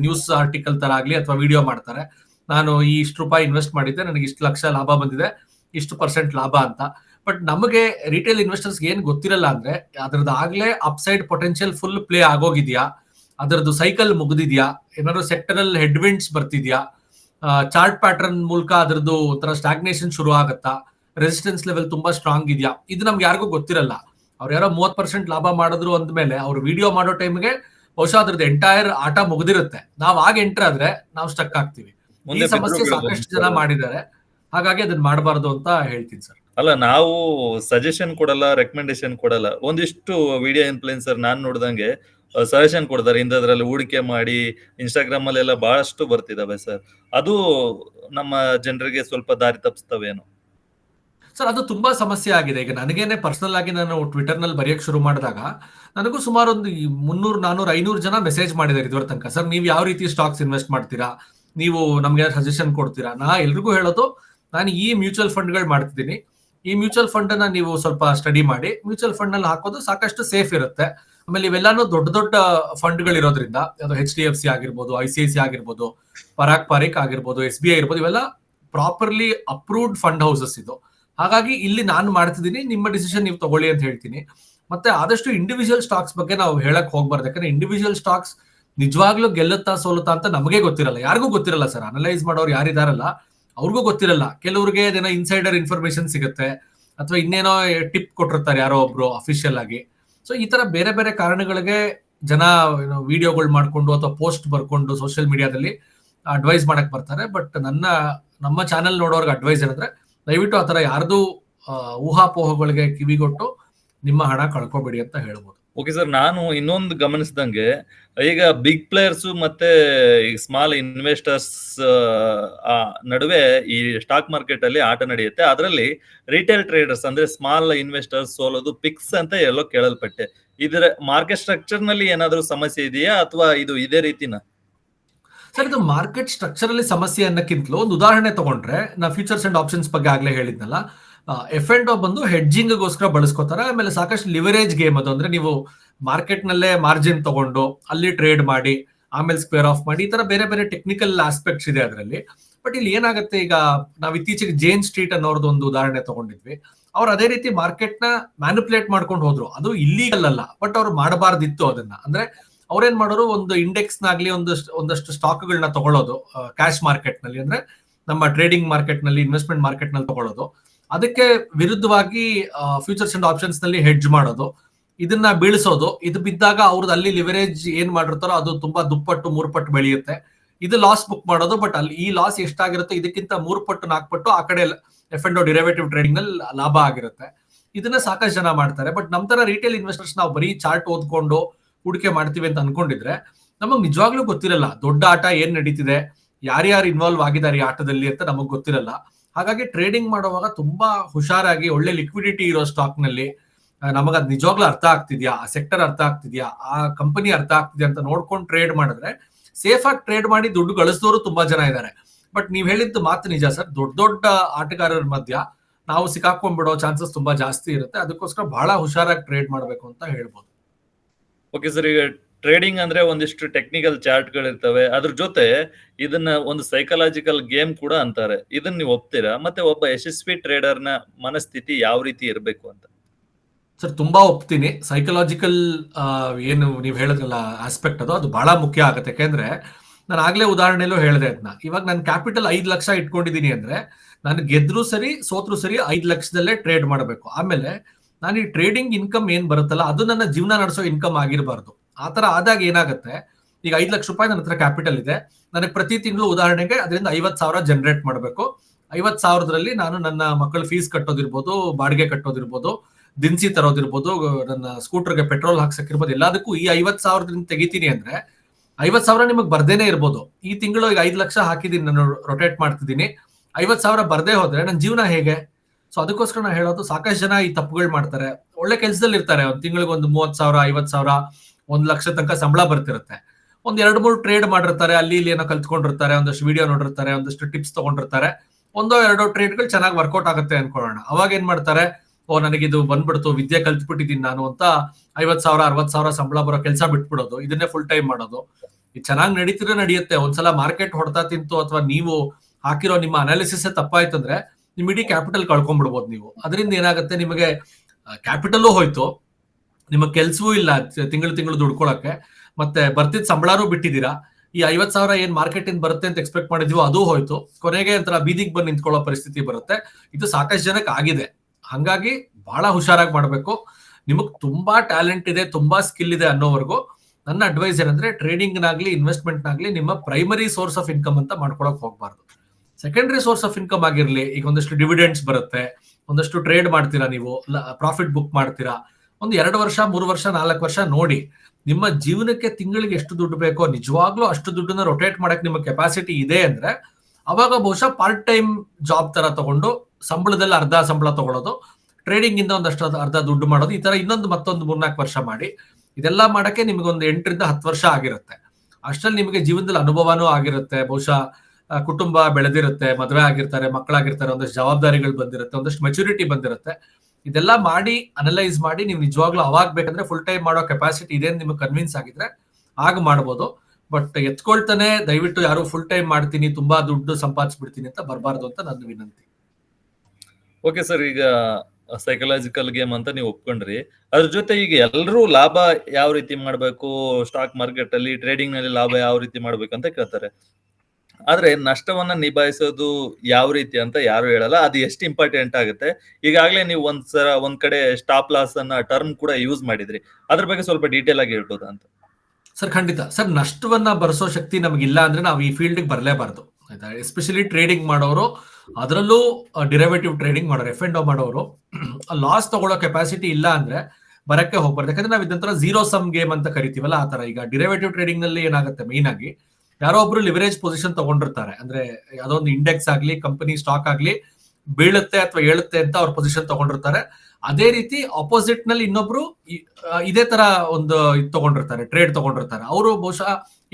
ನ್ಯೂಸ್ ಆರ್ಟಿಕಲ್ ತರ ಆಗ್ಲಿ ಅಥವಾ ವಿಡಿಯೋ ಮಾಡ್ತಾರೆ. ನಾನು ಈ ಇಷ್ಟು ರೂಪಾಯಿ ಇನ್ವೆಸ್ಟ್ ಮಾಡಿದ್ದೆ, ನನಗೆ ಇಷ್ಟು ಲಕ್ಷ ಲಾಭ ಬಂದಿದೆ, ಇಷ್ಟು ಪರ್ಸೆಂಟ್ ಲಾಭ ಅಂತ. ಬಟ್ ನಮಗೆ ರಿಟೇಲ್ ಇನ್ವೆಸ್ಟರ್ಸ್ ಏನ್ ಗೊತ್ತಿರಲ್ಲ ಅಂದ್ರೆ, ಅದ್ರದ್ದು ಆಗ್ಲೇ ಅಪ್ಸೈಡ್ ಪೊಟೆನ್ಶಿಯಲ್ ಫುಲ್ ಪ್ಲೇ ಆಗೋಗಿದ್ಯಾ? ಅದರದ್ದು ಸೈಕಲ್ ಮುಗಿದಿದ್ಯಾ? ಏನಾದ್ರು ಸೆಕ್ಟರಲ್ ಹೆಡ್ವಿಂಡ್ಸ್ ಬರ್ತಿದ್ಯಾ? ಚಾರ್ಟ್ ಪ್ಯಾಟರ್ನ್ ಮೂಲಕ ಅದರದ್ದು ಒಂಥರ ಸ್ಟಾಗ್ನೇಷನ್ ಶುರು ಆಗತ್ತಾ ರೆಸಿಸ್ಟೆನ್ಸ್ ಲೆವೆಲ್ ತುಂಬಾ ಸ್ಟ್ರಾಂಗ್ ಇದೆಯಾ? ಇದು ನಮ್ಗೆ ಯಾರಿಗೂ ಗೊತ್ತಿರಲ್ಲ. ಅವ್ರು ಯಾರೋ ಮೂವತ್ ಪರ್ಸೆಂಟ್ ಲಾಭ ಮಾಡಿದ್ರು ಅಂದ್ಮೇಲೆ ಅವ್ರು ವಿಡಿಯೋ ಮಾಡೋ ಟೈಮ್ಗೆ ಬಹುಶಃ ಅದ್ರದ್ದು ಎಂಟೈರ್ ಆಟ ಮುಗಿದಿರುತ್ತೆ. ನಾವ್ ಆಗ ಎಂಟರ್ ಆದ್ರೆ ನಾವು ಸ್ಟಕ್ ಆಗ್ತೀವಿ. ಈ ಸಮಸ್ಯೆ ಸಾಕಷ್ಟು ಜನ ಮಾಡಿದ್ದಾರೆ. ಹಾಗಾಗಿ ಅದನ್ನ ಮಾಡಬಾರ್ದು ಅಂತ ಹೇಳ್ತೀನಿ ಸರ್. ಅಲ್ಲ ನಾವು ಸಜೆಷನ್ ಕೊಡಲ್ಲ ರೆಕಮೆಂಡೇಶನ್ ಕೊಡಲ್ಲ. ಒಂದಿಷ್ಟು ವಿಡಿಯೋ ಇನ್ಫ್ಲುಯೆನ್ಸರ್ ನಾನ್ ನೋಡ್ದಂಗೆ ಸಜೆಷನ್ ಕೊಡ್ತಾರೆ. ಇಂಥದ್ರಲ್ಲಿ ಹೂಡಿಕೆ ಮಾಡಿ ಇನ್ಸ್ಟಾಗ್ರಾಮ್ ಅಲ್ಲೆಲ್ಲ ಬಹಳಷ್ಟು ಬರ್ತಿದಾವೆ ಸರ್. ಅದು ನಮ್ಮ ಜನರಿಗೆ ಸ್ವಲ್ಪ ದಾರಿ ತಪ್ಪಿಸ್ತವೇನೋ ಸರ್, ಅದು ತುಂಬಾ ಸಮಸ್ಯೆ ಆಗಿದೆ. ಈಗ ನನಗೇನೆ ಪರ್ಸನಲ್ ಆಗಿ ನಾನು ಟ್ವಿಟರ್ನಲ್ಲಿ ನಲ್ಲಿ ಬರೆಯಕ್ ಶುರು ಮಾಡಿದಾಗ ನನಗೂ ಸುಮಾರು ಒಂದು ಮುನ್ನೂರು, ನಾನೂರು, ಐನೂರು ಜನ ಮೆಸೇಜ್ ಮಾಡಿದ್ದಾರೆ ಇದುವರ ತನಕ. ಸರ್, ನೀವು ಯಾವ ರೀತಿ ಸ್ಟಾಕ್ಸ್ ಇನ್ವೆಸ್ಟ್ ಮಾಡ್ತೀರಾ? ನೀವು ನಮಗೆ ಸಜೆಷನ್ ಕೊಡ್ತೀರಾ? ನಾ ಎಲ್ರಿಗೂ ಹೇಳೋದು, ನಾನು ಈ ಮ್ಯೂಚುವಲ್ ಫಂಡ್ಗಳು ಮಾಡ್ತಿದ್ದೀನಿ. ಈ ಮ್ಯೂಚುವಲ್ ಫಂಡ್ ಅನ್ನ ನೀವು ಸ್ವಲ್ಪ ಸ್ಟಡಿ ಮಾಡಿ ಮ್ಯೂಚುವಲ್ ಫಂಡ್ನಲ್ಲಿ ಹಾಕೋದು ಸಾಕಷ್ಟು ಸೇಫ್ ಇರುತ್ತೆ. ಆಮೇಲೆ ಇವೆಲ್ಲಾನು ದೊಡ್ಡ ದೊಡ್ಡ ಫಂಡ್ಗಳು ಇರೋದ್ರಿಂದ, ಅದು ಎಚ್ ಡಿ ಎಫ್ ಸಿ ಆಗಿರ್ಬೋದು ಐ ಸಿ ಐ ಸಿ ಆಗಿರ್ಬೋದು, ಪರಾಕ್ ಪಾರಿಕ್ ಆಗಿರ್ಬೋದು ಎಸ್ ಬಿ ಐ ಇರ್ಬೋದು ಇವೆಲ್ಲ ಪ್ರಾಪರ್ಲಿ ಅಪ್ರೂವ್ಡ್ ಫಂಡ್ ಹೌಸಸ್ ಇದು. ಹಾಗಾಗಿ ಇಲ್ಲಿ ನಾನು ಮಾಡ್ತಿದ್ದೀನಿ, ನಿಮ್ಮ ಡಿಸಿಷನ್ ನೀವು ತಗೊಳ್ಳಿ ಅಂತ ಹೇಳ್ತೀನಿ. ಮತ್ತೆ ಆದಷ್ಟು ಇಂಡಿವಿಜುವಲ್ ಸ್ಟಾಕ್ಸ್ ಬಗ್ಗೆ ನಾವು ಹೇಳಕ್ ಹೋಗ್ಬಾರ್ದು. ಯಾಕಂದ್ರೆ ಇಂಡಿವಿಜುವಲ್ ಸ್ಟಾಕ್ಸ್ ನಿಜವಾಗ್ಲೂ ಗೆಲ್ಲುತ್ತಾ ಸೋಲುತ್ತಾ ಅಂತ ನಮಗೆ ಗೊತ್ತಿರಲ್ಲ. ಯಾರಿಗೂ ಗೊತ್ತಿರಲ್ಲ ಸರ್. ಅನಲೈಸ್ ಮಾಡೋರು ಯಾರಿದಾರಲ್ಲ, ಅವ್ರಿಗೂ ಗೊತ್ತಿರಲ್ಲ. ಕೆಲವ್ರಿಗೆ ಏನೋ ಇನ್ಸೈಡರ್ ಇನ್ಫಾರ್ಮೇಶನ್ ಸಿಗುತ್ತೆ. ಅಥವಾ ಇನ್ನೇನೋ ಟಿಪ್ ಕೊಟ್ಟಿರ್ತಾರೆ ಯಾರೋ ಒಬ್ರು ಅಫಿಷಿಯಲ್ ಆಗಿ. ಸೊ ಈ ತರ ಬೇರೆ ಬೇರೆ ಕಾರಣಗಳಿಗೆ ಜನ ಏನೋ ವಿಡಿಯೋಗಳು ಮಾಡ್ಕೊಂಡು ಅಥವಾ ಪೋಸ್ಟ್ ಬರ್ಕೊಂಡು ಸೋಷಿಯಲ್ ಮೀಡಿಯಾದಲ್ಲಿ ಅಡ್ವೈಸ್ ಮಾಡಕ್ ಬರ್ತಾರೆ. ಬಟ್ ನನ್ನ, ನಮ್ಮ ಚಾನೆಲ್ ನೋಡೋರ್ಗೆ ಅಡ್ವೈಸ್ ಏನಂದ್ರೆ ದಯವಿಟ್ಟು ಆ ತರ ಯಾರ್ದು ಊಹಾಪೋಹಗಳಿಗೆ ಕಿವಿಗೊಟ್ಟು ನಿಮ್ಮ ಹಣ ಕಳ್ಕೊಬೇಡಿ ಅಂತ ಹೇಳ್ಬೋದು. ಓಕೆ ಸರ್ ನಾನು ಇನ್ನೊಂದು ಗಮನಿಸಿದಂಗೆ, ಈಗ ಬಿಗ್ ಪ್ಲೇಯರ್ಸ್ ಮತ್ತೆ ಸ್ಮಾಲ್ ಇನ್ವೆಸ್ಟರ್ಸ್ ನಡುವೆ ಈ ಸ್ಟಾಕ್ ಮಾರ್ಕೆಟ್ ಅಲ್ಲಿ ಆಟ ನಡೆಯುತ್ತೆ. ಅದರಲ್ಲಿ ರಿಟೇಲ್ ಟ್ರೇಡರ್ಸ್ ಅಂದ್ರೆ ಸ್ಮಾಲ್ ಇನ್ವೆಸ್ಟರ್ಸ್ ಸೋಲೋದು ಪಿಕ್ಸ್ ಅಂತ ಎಲ್ಲೋ ಕೇಳಲ್ಪಟ್ಟೆ. ಇದರ ಮಾರ್ಕೆಟ್ ಸ್ಟ್ರಕ್ಚರ್ನಲ್ಲಿ ಏನಾದ್ರೂ ಸಮಸ್ಯೆ ಇದೆಯಾ ಅಥವಾ ಇದು ಇದೇ ರೀತಿನ? ಸರ್, ಇದು ಮಾರ್ಕೆಟ್ ಸ್ಟ್ರಕ್ಚರ್ ಅಲ್ಲಿ ಸಮಸ್ಯೆ ಅನ್ನಕ್ಕಿಂತಲೂ ಒಂದು ಉದಾಹರಣೆ ತಗೊಂಡ್ರೆ ನಾ ಫ್ಯೂಚರ್ಸ್ ಅಂಡ್ ಆಪ್ಷನ್ಸ್ ಬಗ್ಗೆ ಆಗ್ಲೇ ಹೇಳಿದ್ನಲ್ಲ ಎಫ್ ಅಂಡ್ ಬಂದು ಹೆಡ್ಜಿಂಗ್ ಗೋಸ್ಕರ ಬಳಸ್ಕೋತಾರೆ, ಆಮೇಲೆ ಸಾಕಷ್ಟು ಲಿವರೇಜ್ ಗೇಮ್ ಅದು ಅಂದ್ರೆ ನೀವು ಮಾರ್ಕೆಟ್ ನಲ್ಲೇ ಮಾರ್ಜಿನ್ ತಗೊಂಡು ಅಲ್ಲಿ ಟ್ರೇಡ್ ಮಾಡಿ, ಆಮೇಲೆ ಸ್ಕ್ವೇರ್ ಆಫ್ ಮಾಡಿ, ಈ ತರ ಬೇರೆ ಬೇರೆ ಟೆಕ್ನಿಕಲ್ ಆಸ್ಪೆಕ್ಟ್ಸ್ ಇದೆ ಅದರಲ್ಲಿ. ಬಟ್ ಇಲ್ಲಿ ಏನಾಗುತ್ತೆ ಈಗ, ನಾವು ಇತ್ತೀಚೆಗೆ ಜೇನ್ ಸ್ಟ್ರೀಟ್ ಅನ್ನೋರ್ದು ಒಂದು ಉದಾಹರಣೆ ತಗೊಂಡಿದ್ವಿ. ಅವ್ರು ಅದೇ ರೀತಿ ಮಾರ್ಕೆಟ್ನ ಮ್ಯಾನಿಪುಲೇಟ್ ಮಾಡ್ಕೊಂಡು ಹೋದ್ರು. ಅದು ಇಲ್ಲಿಗಲ್ಲ ಬಟ್ ಅವ್ರು ಮಾಡಬಾರ್ದಿತ್ತು ಅದನ್ನ. ಅಂದ್ರೆ ಅವ್ರೇನ್ ಮಾಡೋರು ಒಂದು ಇಂಡೆಕ್ಸ್ ನಾಗ್ಲಿ ಒಂದಷ್ಟು ಒಂದಷ್ಟು ಸ್ಟಾಕ್ಗಳನ್ನ ತಗೊಳ್ಳೋದು ಕ್ಯಾಶ್ ಮಾರ್ಕೆಟ್ನಲ್ಲಿ ಅಂದ್ರೆ ನಮ್ಮ ಟ್ರೇಡಿಂಗ್ ಮಾರ್ಕೆಟ್ನಲ್ಲಿ ಇನ್ವೆಸ್ಟ್ಮೆಂಟ್ ಮಾರ್ಕೆಟ್ನಲ್ಲಿ ತಗೊಳ್ಳೋದು ಅದಕ್ಕೆ ವಿರುದ್ಧವಾಗಿ ಫ್ಯೂಚರ್ಸ್ ಅಂಡ್ ಆಪ್ಷನ್ಸ್ನಲ್ಲಿ ಹೆಡ್ಜ್ ಮಾಡೋದು. ಇದನ್ನ ಬೀಳಿಸೋದು. ಇದು ಬಿದ್ದಾಗ ಅವ್ರದ್ದು ಅಲ್ಲಿ ಲಿವರೇಜ್ ಏನ್ ಮಾಡಿರ್ತಾರೋ ಅದು ತುಂಬಾ ದುಪ್ಪಟ್ಟು, ಮೂರ್ಪಟ್ಟು ಬೆಳೆಯುತ್ತೆ. ಇದು ಲಾಸ್ ಬುಕ್ ಮಾಡೋದು, ಬಟ್ ಅಲ್ಲಿ ಈ ಲಾಸ್ ಎಷ್ಟಾಗಿರುತ್ತೆ, ಇದಕ್ಕಿಂತ ಮೂರು ಪಟ್ಟು ನಾಲ್ಕು ಪಟ್ಟು ಆ ಕಡೆ ಎಫ್ ಅಂಡ್ ಡಿರೈವೇಟಿವ್ ಟ್ರೇಡಿಂಗ್ನಲ್ಲಿ ಲಾಭ ಆಗಿರುತ್ತೆ. ಇದನ್ನ ಸಾಕಷ್ಟು ಜನ ಮಾಡ್ತಾರೆ. ಬಟ್ ನಮ್ ತರ ರಿಟೇಲ್ ಇನ್ವೆಸ್ಟರ್ಸ್ ನಾವು ಬರೀ ಚಾರ್ಟ್ ಓದ್ಕೊಂಡು ಹೂಡಿಕೆ ಮಾಡ್ತೀವಿ ಅಂತ ಅನ್ಕೊಂಡಿದ್ರೆ ನಮಗ್ ನಿಜವಾಗ್ಲೂ ಗೊತ್ತಿರಲ್ಲ ದೊಡ್ಡ ಆಟ ಏನ್ ನಡೀತಿದೆ, ಯಾರ್ಯಾರು ಇನ್ವಾಲ್ವ್ ಆಗಿದ್ದಾರೆ ಈ ಆಟದಲ್ಲಿ ಅಂತ ನಮಗ್ ಗೊತ್ತಿರಲ್ಲ. ಹಾಗಾಗಿ ಟ್ರೇಡಿಂಗ್ ಮಾಡುವಾಗ ತುಂಬಾ ಹುಷಾರಾಗಿ ಒಳ್ಳೆ ಲಿಕ್ವಿಡಿಟಿ ಇರೋ ಸ್ಟಾಕ್ನಲ್ಲಿ ನಮಗ ಅದ್ ನಿಜವಾಗ್ಲೂ ಅರ್ಥ ಆಗ್ತಿದ್ಯಾ, ಆ ಸೆಕ್ಟರ್ ಅರ್ಥ ಆಗ್ತಿದ್ಯಾ, ಆ ಕಂಪನಿ ಅರ್ಥ ಆಗ್ತಿದ್ಯಾ ಅಂತ ನೋಡ್ಕೊಂಡು ಟ್ರೇಡ್ ಮಾಡಿದ್ರೆ ಸೇಫ್ ಆಗಿ ಟ್ರೇಡ್ ಮಾಡಿ ದುಡ್ಡು ಗಳಿಸಿದವರು ತುಂಬಾ ಜನ ಇದ್ದಾರೆ ಬಟ್ ನೀವ್ ಹೇಳಿದ್ದು ಮಾತು ನಿಜ ಸರ್, ದೊಡ್ಡ ದೊಡ್ಡ ಆಟಗಾರರ ಮಧ್ಯ ನಾವು ಸಿಕ್ಕಾಕೊಂಡ್ಬಿಡೋ ಚಾನ್ಸಸ್ ತುಂಬಾ ಜಾಸ್ತಿ ಇರುತ್ತೆ. ಅದಕ್ಕೋಸ್ಕರ ಬಹಳ ಹುಷಾರಾಗಿ ಟ್ರೇಡ್ ಮಾಡಬೇಕು ಅಂತ ಹೇಳ್ಬೋದು. ಓಕೆ ಸರ್ ಈಗ ಟ್ರೇಡಿಂಗ್ ಅಂದ್ರೆ ಒಂದಿಷ್ಟು ಟೆಕ್ನಿಕಲ್ ಚಾರ್ಟ್ ಗಳಿರ್ತವೆ. ಅದ್ರ ಜೊತೆ ಇದನ್ನ ಒಂದು ಸೈಕಲಾಜಿಕಲ್ ಗೇಮ್ ಕೂಡ ಅಂತಾರೆ. ಇದನ್ನ ನೀವು ಒಪ್ತೀರಾ? ಮತ್ತೆ ಒಬ್ಬ ಯಶಸ್ವಿ ಟ್ರೇಡರ್ನ ಮನಸ್ಥಿತಿ ಯಾವ ರೀತಿ ಇರಬೇಕು ಅಂತ? ಸರ್ ತುಂಬಾ ಒಪ್ತೀನಿ. ಸೈಕಲಾಜಿಕಲ್ ಏನು ನೀವು ಹೇಳಿದ್ರಲ್ಲ ಆಸ್ಪೆಕ್ಟ್ ಅದು ಅದು ಬಹಳ ಮುಖ್ಯ ಆಗುತ್ತೆ. ಯಾಕೆಂದ್ರೆ ನಾನು ಆಗ್ಲೇ ಉದಾಹರಣೆಯಲ್ಲೂ ಹೇಳಿದೆ ಅದನ್ನ ಇವಾಗ ನಾನು ಕ್ಯಾಪಿಟಲ್ ಐದು ಲಕ್ಷ ಇಟ್ಕೊಂಡಿದ್ದೀನಿ ಅಂದ್ರೆ ನಾನು ಗೆದ್ರು ಸರಿ, ಸೋತ್ರು ಸರಿ ಐದು ಲಕ್ಷದಲ್ಲೇ ಟ್ರೇಡ್ ಮಾಡಬೇಕು. ಆಮೇಲೆ ನಾನು ಈ ಟ್ರೇಡಿಂಗ್ ಇನ್ಕಮ್ ಏನ್ ಬರುತ್ತಲ್ಲ, ಅದು ನನ್ನ ಜೀವನ ನಡೆಸೋ ಇನ್ಕಮ್ ಆಗಿರಬಾರ್ದು. ಆ ತರ ಆದಾಗ ಏನಾಗುತ್ತೆ, ಈಗ ಐದು ಲಕ್ಷ ರೂಪಾಯಿ ನನ್ನ ಹತ್ರ ಕ್ಯಾಪಿಟಲ್ ಇದೆ, ನನಗೆ ಪ್ರತಿ ತಿಂಗಳು ಉದಾಹರಣೆಗೆ ಅದರಿಂದ ಐವತ್ ಸಾವಿರ ಜನರೇಟ್ ಮಾಡಬೇಕು. ಐವತ್ ಸಾವಿರದಲ್ಲಿ ನಾನು ನನ್ನ ಮಕ್ಕಳ ಫೀಸ್ ಕಟ್ಟೋದಿರ್ಬೋದು, ಬಾಡಿಗೆ ಕಟ್ಟೋದಿರ್ಬೋದು, ದಿನಸಿ ತರೋದಿರ್ಬೋದು, ನನ್ನ ಸ್ಕೂಟರ್ಗೆ ಪೆಟ್ರೋಲ್ ಹಾಕ್ಸಕ್ಕಿರ್ಬೋದು, ಎಲ್ಲದಕ್ಕೂ ಈ ಐವತ್ ಸಾವಿರದಿಂದ ತೆಗಿತೀನಿ ಅಂದ್ರೆ ಐವತ್ ಸಾವಿರ ನಿಮಗೆ ಬರ್ದೇನೆ ಇರ್ಬೋದು. ಈ ತಿಂಗಳು ಈಗ ಐದು ಲಕ್ಷ ಹಾಕಿದ್ದೀನಿ ನಾನು ರೊಟೇಟ್ ಮಾಡ್ತಿದ್ದೀನಿ. ಐವತ್ ಸಾವಿರ ಬರ್ದೇ ಹೋದ್ರೆ ನನ್ನ ಜೀವನ ಹೇಗೆ? ಸೊ ಅದಕ್ಕೋಸ್ಕರ ನಾನು ಹೇಳೋದು, ಸಾಕಷ್ಟು ಜನ ಈ ತಪ್ಪುಗಳು ಮಾಡ್ತಾರೆ. ಒಳ್ಳೆ ಕೆಲಸದಲ್ಲಿ ಇರ್ತಾರೆ. ಒಂದು ತಿಂಗಳಿಗೆ ಒಂದು ಮೂವತ್ ಸಾವಿರ ಐವತ್ ಸಾವಿರ, ಒಂದ್ ಲಕ್ಷ ತನಕ ಸಂಬಳ ಬರ್ತಿರುತ್ತೆ. ಒಂದ್ ಎರಡು ಮೂರು ಟ್ರೇಡ್ ಮಾಡಿರ್ತಾರೆ. ಅಲ್ಲಿ ಇಲ್ಲಿ ಏನೋ ಕಲ್ತ್ಕೊಂಡಿರ್ತಾರೆ, ಒಂದಷ್ಟು ವಿಡಿಯೋ ನೋಡಿರ್ತಾರೆ, ಒಂದಷ್ಟು ಟಿಪ್ಸ್ ತಗೊಂಡಿರ್ತಾರೆ. ಒಂದೋ ಎರಡೋ ಟ್ರೇಡ್ಗಳು ಚೆನ್ನಾಗಿ ವರ್ಕೌಟ್ ಆಗುತ್ತೆ ಅನ್ಕೊಳ್ಳೋಣ. ಅವಾಗ ಏನ್ ಮಾಡ್ತಾರೆ? ಓ, ನನಗಿದು ಬಂದ್ಬಿಡ್ತು, ವಿದ್ಯೆ ಕಲ್ತ್ಬಿಟ್ಟಿದ್ದೀನಿ ನಾನು ಅಂತ ಐವತ್ ಸಾವಿರ ಅರವತ್ ಸಾವಿರ ಸಂಬಳ ಬರೋ ಕೆಲಸ ಬಿಟ್ಬಿಡೋದು. ಇದನ್ನೇ ಫುಲ್ ಟೈಮ್ ಮಾಡೋದು. ಇದು ಚೆನ್ನಾಗಿ ನಡೀತಿದ್ರೆ ನಡೆಯುತ್ತೆ. ಒಂದ್ಸಲ ಮಾರ್ಕೆಟ್ ಹೊಡೆತ ತಿಂತು ಅಥವಾ ನೀವು ಹಾಕಿರೋ ನಿಮ್ಮ ಅನಾಲಿಸಿಸ್ ತಪ್ಪಾಯ್ತಂದ್ರೆ ನಿಮ್ ಇಡೀ ಕ್ಯಾಪಿಟಲ್ ಕಳ್ಕೊಂಡ್ಬಿಡ್ಬೋದು ನೀವು. ಅದರಿಂದ ಏನಾಗುತ್ತೆ ನಿಮಗೆ ಕ್ಯಾಪಿಟಲ್ ಹೋಯ್ತು. ನಿಮ್ಮ ಕೆಲ್ಸವೂ ಇಲ್ಲ ತಿಂಗಳು ತಿಂಗಳು ದುಡ್ಕೊಳಕ್ಕೆ. ಮತ್ತೆ ಬರ್ತಿದ್ ಸಂಬಳನೂ ಬಿಟ್ಟಿದ್ದೀರಾ. ಈ ಐವತ್ ಸಾವಿರ ಏನ್ ಮಾರ್ಕೆಟ್ ಇಂದ ಬರುತ್ತೆ ಅಂತ ಎಕ್ಸ್ಪೆಕ್ಟ್ ಮಾಡಿದ್ವಿ ಅದು ಹೋಯ್ತು. ಕೊನೆಗೆ ಒಂಥರ ಬೀದಿಗೆ ಬಂದು ನಿಂತ್ಕೊಳ್ಳೋ ಪರಿಸ್ಥಿತಿ ಬರುತ್ತೆ. ಇದು ಸಾಕಷ್ಟು ಜನಕ್ಕೆ ಆಗಿದೆ. ಹಂಗಾಗಿ ಬಹಳ ಹುಷಾರಾಗಿ ಮಾಡಬೇಕು. ನಿಮಗ್ ತುಂಬಾ ಟ್ಯಾಲೆಂಟ್ ಇದೆ, ತುಂಬಾ ಸ್ಕಿಲ್ ಇದೆ ಅನ್ನೋವರೆಗೂ ನನ್ನ ಅಡ್ವೈಸ್ ಏನಂದ್ರೆ ಟ್ರೇಡಿಂಗ್ ನಾಗ್ಲಿ ಇನ್ವೆಸ್ಟ್ಮೆಂಟ್ ನಾಗ್ಲಿ ನಿಮ್ಮ ಪ್ರೈಮರಿ ಸೋರ್ಸ್ ಆಫ್ ಇನ್ಕಮ್ ಅಂತ ಮಾಡ್ಕೊಳಕ್ ಹೋಗ್ಬಾರ್ದು. ಸೆಕೆಂಡರಿ ಸೋರ್ಸ್ ಆಫ್ ಇನ್ಕಮ್ ಆಗಿರ್ಲಿ, ಈಗ ಒಂದಷ್ಟು ಡಿವಿಡೆಂಡ್ಸ್ ಬರುತ್ತೆ, ಒಂದಷ್ಟು ಟ್ರೇಡ್ ಮಾಡ್ತೀರಾ ನೀವು ಪ್ರಾಫಿಟ್ ಬುಕ್ ಮಾಡ್ತೀರಾ, ಒಂದು ಎರಡು ವರ್ಷ, ಮೂರು ವರ್ಷ, ನಾಲ್ಕು ವರ್ಷ ನೋಡಿ. ನಿಮ್ಮ ಜೀವನಕ್ಕೆ ತಿಂಗಳಿಗೆ ಎಷ್ಟು ದುಡ್ಡು ಬೇಕೋ, ನಿಜವಾಗ್ಲೂ ಅಷ್ಟು ದುಡ್ಡನ್ನ ರೊಟೇಟ್ ಮಾಡಕ್ ನಿಮ್ಮ ಕೆಪಾಸಿಟಿ ಇದೆ ಅಂದ್ರೆ, ಅವಾಗ ಬಹುಶಃ ಪಾರ್ಟ್ ಟೈಮ್ ಜಾಬ್ ತರ ತಗೊಂಡು, ಸಂಬಳದಲ್ಲಿ ಅರ್ಧ ಸಂಬಳ ತಗೊಳ್ಳೋದು ಟ್ರೇಡಿಂಗ್ ಇಂದ ಒಂದಷ್ಟು ಅರ್ಧ ದುಡ್ಡು ಮಾಡೋದು, ಈ ತರ ಇನ್ನೊಂದು ಮತ್ತೊಂದು ಮೂರ್ನಾಲ್ಕು ವರ್ಷ ಮಾಡಿ. ಇದೆಲ್ಲ ಮಾಡಕ್ಕೆ ನಿಮಗೆ ಒಂದು ಎಂಟರಿಂದ ಹತ್ತು ವರ್ಷ ಆಗಿರುತ್ತೆ. ಅಷ್ಟರಲ್ಲಿ ನಿಮಗೆ ಜೀವನದಲ್ಲಿ ಅನುಭವನೂ ಆಗಿರುತ್ತೆ, ಬಹುಶಃ ಕುಟುಂಬ ಬೆಳೆದಿರುತ್ತೆ, ಮದುವೆ ಆಗಿರ್ತಾರೆ, ಮಕ್ಕಳಾಗಿರ್ತಾರೆ, ಒಂದಷ್ಟು ಜವಾಬ್ದಾರಿಗಳು ಬಂದಿರುತ್ತೆ, ಒಂದಷ್ಟು ಮೆಚುರಿಟಿ ಬಂದಿರುತ್ತೆ. ಇದೆಲ್ಲ ಮಾಡಿ ಅನಲೈಸ್ ಮಾಡಿ ನೀವು ನಿಜವಾಗ್ಲೂ ಅವಾಗ ಬೇಕಂದ್ರೆ ಫುಲ್ ಟೈಮ್ ಮಾಡೋ ಕೆಪಾಸಿಟಿ ಇದೆ ನಿಮಗೆ ಕನ್ವಿನ್ಸ್ ಆಗಿದ್ರೆ ಆಗ ಮಾಡ್ಬೋದು. ಬಟ್ ಎತ್ಕೊಳ್ತಾನೆ, ದಯವಿಟ್ಟು ಯಾರು ಫುಲ್ ಟೈಮ್ ಮಾಡ್ತೀನಿ, ತುಂಬಾ ದುಡ್ಡು ಸಂಪಾದಿಸ್ಬಿಡ್ತೀನಿ ಅಂತ ಬರಬಾರ್ದು ಅಂತ ನನ್ನ ವಿನಂತಿ. ಓಕೆ ಸರ್ ಈಗ ಸೈಕಲಾಜಿಕಲ್ ಗೇಮ್ ಅಂತ ನೀವು ಒಪ್ಕೊಂಡ್ರಿ. ಅದ್ರ ಜೊತೆ ಈಗ ಎಲ್ಲರೂ ಲಾಭ ಯಾವ ರೀತಿ ಮಾಡ್ಬೇಕು? ಸ್ಟಾಕ್ ಮಾರ್ಕೆಟ್ ಅಲ್ಲಿ ಟ್ರೇಡಿಂಗ್ನಲ್ಲಿ ಲಾಭ ಯಾವ ರೀತಿ ಮಾಡ್ಬೇಕು ಅಂತ ಕೇಳ್ತಾರೆ. ಆದ್ರೆ ನಷ್ಟವನ್ನ ನಿಭಾಯಿಸೋದು ಯಾವ ರೀತಿ ಅಂತ ಯಾರು ಹೇಳಲ್ಲ. ಅದು ಎಷ್ಟು ಇಂಪಾರ್ಟೆಂಟ್ ಆಗುತ್ತೆ. ಈಗಾಗಲೇ ನೀವು ಒಂದ್ ಸರ, ಒಂದ್ ಕಡೆ ಸ್ಟಾಪ್ ಲಾಸ್ ಅನ್ನ ಟರ್ಮ್ ಕೂಡ ಯೂಸ್ ಮಾಡಿದ್ರಿ. ಅದ್ರ ಬಗ್ಗೆ ಸ್ವಲ್ಪ ಡೀಟೇಲ್ ಆಗಿ ಹೇಳ್ಬೋದಾ ಅಂತ? ಸರ್, ಖಂಡಿತ. ಸರ್, ನಷ್ಟವನ್ನ ಬರೆಸೋ ಶಕ್ತಿ ನಮಗಿಲ್ಲ ಅಂದ್ರೆ ನಾವು ಈ ಫೀಲ್ಡ್ ಬರಲೇಬಾರ್ದು. ಆಯ್ತಾ? ಎಸ್ಪೆಷಲಿ ಟ್ರೇಡಿಂಗ್ ಮಾಡೋರು, ಅದರಲ್ಲೂ ಡಿರೈವೇಟಿವ್ ಟ್ರೇಡಿಂಗ್ ಮಾಡೋರು ಎಫ್ ಎಂಡ್ ಮಾಡೋರು ಲಾಸ್ ತಗೊಳ್ಳೋ ಕೆಪಾಸಿಟಿ ಇಲ್ಲ ಅಂದ್ರೆ ಬರಕ್ಕೆ ಹೋಗ್ಬಾರ್ದು. ಯಾಕಂದ್ರೆ ನಾವು ಇದಂತರ ಜೀರೋ ಸಮ್ ಗೇಮ್ ಅಂತ ಕರಿತೀವಲ್ಲ, ಆ ತರ ಈಗ ಡಿರೈವೇಟಿವ್ ಟ್ರೇಡಿಂಗ್ನಲ್ಲಿ ಏನಾಗುತ್ತೆ ಮೇನ್ ಆಗಿ ಯಾರೋ ಒಬ್ರು ಲಿವರೇಜ್ ಪೊಸಿಷನ್ ತಗೊಂಡಿರ್ತಾರೆ. ಅಂದ್ರೆ ಯಾವ್ದೋ ಒಂದು ಇಂಡೆಕ್ಸ್ ಆಗ್ಲಿ ಕಂಪನಿ ಸ್ಟಾಕ್ ಆಗ್ಲಿ ಬೀಳುತ್ತೆ ಅಥವಾ ಏಳುತ್ತೆ ಅಂತ ಅವ್ರ ಪೊಸಿಷನ್ ತಗೊಂಡಿರ್ತಾರೆ. ಅದೇ ರೀತಿ ಅಪೋಸಿಟ್ನಲ್ಲಿ ಇನ್ನೊಬ್ರು ಇದೇ ತರ ಒಂದು ಇದು ತಗೊಂಡಿರ್ತಾರೆ ಟ್ರೇಡ್ ತಗೊಂಡಿರ್ತಾರೆ. ಅವರು ಬಹುಶಃ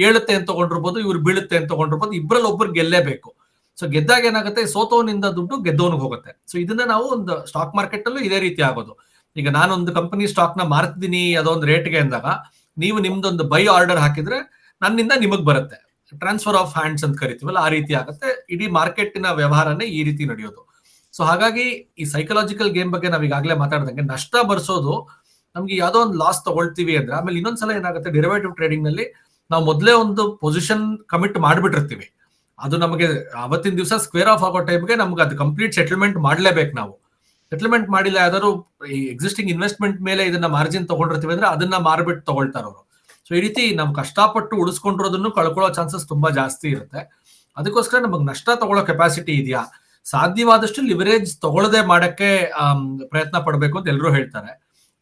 ಏಳುತ್ತೆ ಅಂತ ತಗೊಂಡಿರ್ಬೋದು, ಇವ್ರು ಬೀಳುತ್ತೆ ಅಂತ ತಗೊಂಡಿರ್ಬೋದು ಇಬ್ಬರಲ್ಲಿ ಒಬ್ರು ಗೆಲ್ಲೇಬೇಕು. ಸೊ ಗೆದ್ದಾಗ ಏನಾಗುತ್ತೆ, ಸೋತೋನಿಂದ ದುಡ್ಡು ಗೆದ್ದವನಿಗೆ ಹೋಗುತ್ತೆ. ಸೊ ಇದನ್ನ ನಾವು ಒಂದು ಸ್ಟಾಕ್ ಮಾರ್ಕೆಟ್ ಅಲ್ಲೂ ಇದೇ ರೀತಿ ಆಗೋದು. ಈಗ ನಾನೊಂದು ಕಂಪನಿ ಸ್ಟಾಕ್ನ ಮಾರ್ತಿದ್ದೀನಿ, ಅದೊಂದು ರೇಟ್ಗೆ ಅಂದಾಗ, ನೀವು ನಿಮ್ದೊಂದು ಬೈ ಆರ್ಡರ್ ಹಾಕಿದ್ರೆ ನನ್ನಿಂದ ನಿಮಗ್ ಬರುತ್ತೆ. ಟ್ರಾನ್ಸ್ಫರ್ ಆಫ್ ಹ್ಯಾಂಡ್ಸ್ ಅಂತ ಕರಿತೀವಲ್ಲ, ಆ ರೀತಿ ಆಗುತ್ತೆ. ಇಡೀ ಮಾರ್ಕೆಟ್ನ ವ್ಯವಹಾರನೇ ಈ ರೀತಿ ನಡೆಯೋದು. ಸೊ ಹಾಗಾಗಿ ಈ ಸೈಕಲಾಜಿಕಲ್ ಗೇಮ್ ಬಗ್ಗೆ ನಾವು ಈಗಾಗಲೇ ಮಾತಾಡ್ದಂಗೆ ನಷ್ಟ ಬರ್ಸೋದು ನಮ್ಗೆ ಯಾವ್ದೋ ಒಂದು ಲಾಸ್ ತಗೊಳ್ತೀವಿ ಅಂದ್ರೆ, ಆಮೇಲೆ ಇನ್ನೊಂದ್ಸಲ ಏನಾಗುತ್ತೆ ಡೆರಿವೇಟಿವ್ ಟ್ರೇಡಿಂಗ್ನಲ್ಲಿ ನಾವು ಮೊದಲೇ ಒಂದು ಪೊಸಿಷನ್ ಕಮಿಟ್ ಮಾಡ್ಬಿಟ್ಟಿರ್ತೀವಿ. ಅದು ನಮಗೆ ಅವತ್ತಿನ ದಿವಸ ಸ್ಕ್ವೇರ್ ಆಫ್ ಆಗೋ ಟೈಮ್ಗೆ ನಮ್ಗೆ ಅದು ಕಂಪ್ಲೀಟ್ ಸೆಟಲ್ಮೆಂಟ್ ಮಾಡಲೇಬೇಕು ನಾವು. ಸೆಟಲ್ಮೆಂಟ್ ಮಾಡಿಲ್ಲ ಯಾವ್ದಾದ್ರು ಈ ಎಕ್ಸಿಸ್ಟಿಂಗ್ ಇನ್ವೆಸ್ಟ್ಮೆಂಟ್ ಮೇಲೆ ಇದನ್ನ ಮಾರ್ಜಿನ್ ತಗೊಂಡಿರ್ತೀವಿ ಅಂದ್ರೆ ಅದನ್ನ ಮಾರ್ಬಿಟ್ಟು ತಗೊಳ್ತಾರ ಅವರು ಸೊ ಈ ರೀತಿ ನಾವು ಕಷ್ಟಪಟ್ಟು ಉಳಿಸ್ಕೊಂಡಿರೋದನ್ನು ಕಳ್ಕೊಳ್ಳೋ ಚಾನ್ಸಸ್ ತುಂಬಾ ಜಾಸ್ತಿ ಇರುತ್ತೆ. ಅದಕ್ಕೋಸ್ಕರ ನಮಗೆ ನಷ್ಟ ತಗೊಳ್ಳೋ ಕೆಪಾಸಿಟಿ ಇದೆಯಾ? ಸಾಧ್ಯವಾದಷ್ಟು ಲಿವರೇಜ್ ತಗೊಳ್ಳದೆ ಮಾಡಕ್ಕೆ ಪ್ರಯತ್ನ ಪಡಬೇಕು ಅಂತ ಎಲ್ಲರೂ ಹೇಳ್ತಾರೆ.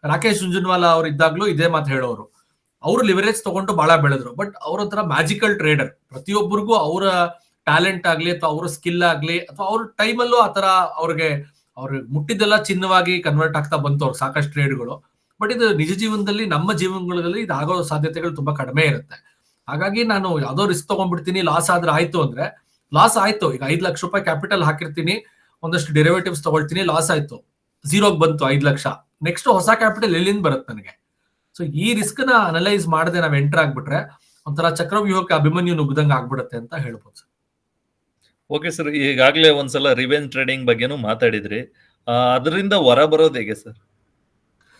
ರಾಕೇಶ್ ಜುಂಜುನ್ವಾಲಾ ಅವ್ರು ಇದ್ದಾಗ್ಲೂ ಇದೇ ಮಾತು ಹೇಳೋರು. ಅವರು ಲಿವರೇಜ್ ತಗೊಂಡು ಬಹಳ ಬೆಳೆದ್ರು. ಬಟ್ ಅವರೊಂಥರ ಮ್ಯಾಜಿಕಲ್ ಟ್ರೇಡರ್ ಪ್ರತಿಯೊಬ್ಬರಿಗೂ ಅವರ ಟ್ಯಾಲೆಂಟ್ ಆಗ್ಲಿ ಅಥವಾ ಅವ್ರ ಸ್ಕಿಲ್ ಆಗ್ಲಿ ಅಥವಾ ಅವ್ರ ಟೈಮಲ್ಲೂ ಆತರ ಅವ್ರಿಗೆ ಅವ್ರಿಗೆ ಮುಟ್ಟಿದ್ದೆಲ್ಲ ಚಿನ್ನವಾಗಿ ಕನ್ವರ್ಟ್ ಆಗ್ತಾ ಬಂತು ಅವ್ರು ಸಾಕಷ್ಟು ಟ್ರೇಡ್ಗಳು ಬಟ್ ಇದು ನಿಜ ಜೀವನದಲ್ಲಿ ನಮ್ಮ ಜೀವನಗಳಲ್ಲಿ ಇದು ಆಗೋ ಸಾಧ್ಯತೆಗಳು ತುಂಬಾ ಕಡಿಮೆ ಇರುತ್ತೆ. ಹಾಗಾಗಿ ನಾನು ಯಾವ್ದೋ ರಿಸ್ಕ್ ತಗೊಂಡ್ಬಿಡ್ತೀನಿ ಲಾಸ್ ಆದ್ರೆ ಆಯ್ತು ಅಂದ್ರೆ ಲಾಸ್ ಆಯ್ತು. ಈಗ ಐದ್ ಲಕ್ಷ ರೂಪಾಯಿ ಕ್ಯಾಪಿಟಲ್ ಹಾಕಿರ್ತೀನಿ, ಒಂದಷ್ಟು ಡೆರಿವೇಟಿವ್ಸ್ ತಗೊಳ್ತೀನಿ ಲಾಸ್ ಆಯ್ತು. ಝೀರೋಗ್ ಬಂತು ಐದ್ ಲಕ್ಷ. ನೆಕ್ಸ್ಟ್ ಹೊಸ ಕ್ಯಾಪಿಟಲ್ ಎಲ್ಲಿಂದ ಬರುತ್ತೆ ನನಗೆ? ಸೊ ಈ ರಿಸ್ಕ್ನ ಅನಲೈಸ್ ಮಾಡದೆ ನಾವು ಎಂಟರ್ ಆಗ್ಬಿಟ್ರೆ ಒಂಥರ ಚಕ್ರವ್ಯೂಹಕ್ಕೆ ಅಭಿಮನ್ಯು ನುಗ್ದಂಗೆ ಆಗ್ಬಿಡುತ್ತೆ ಅಂತ ಹೇಳ್ಬೋದು ಓಕೆ ಸರ್ ಈಗಾಗಲೇ ಒಂದ್ಸಲ ರಿವೆಂಜ್ ಟ್ರೇಡಿಂಗ್ ಬಗ್ಗೆನೂ ಮಾತಾಡಿದ್ರಿ. ಅದರಿಂದ ಹೊರ ಬರೋದು ಹೇಗೆ ಸರ್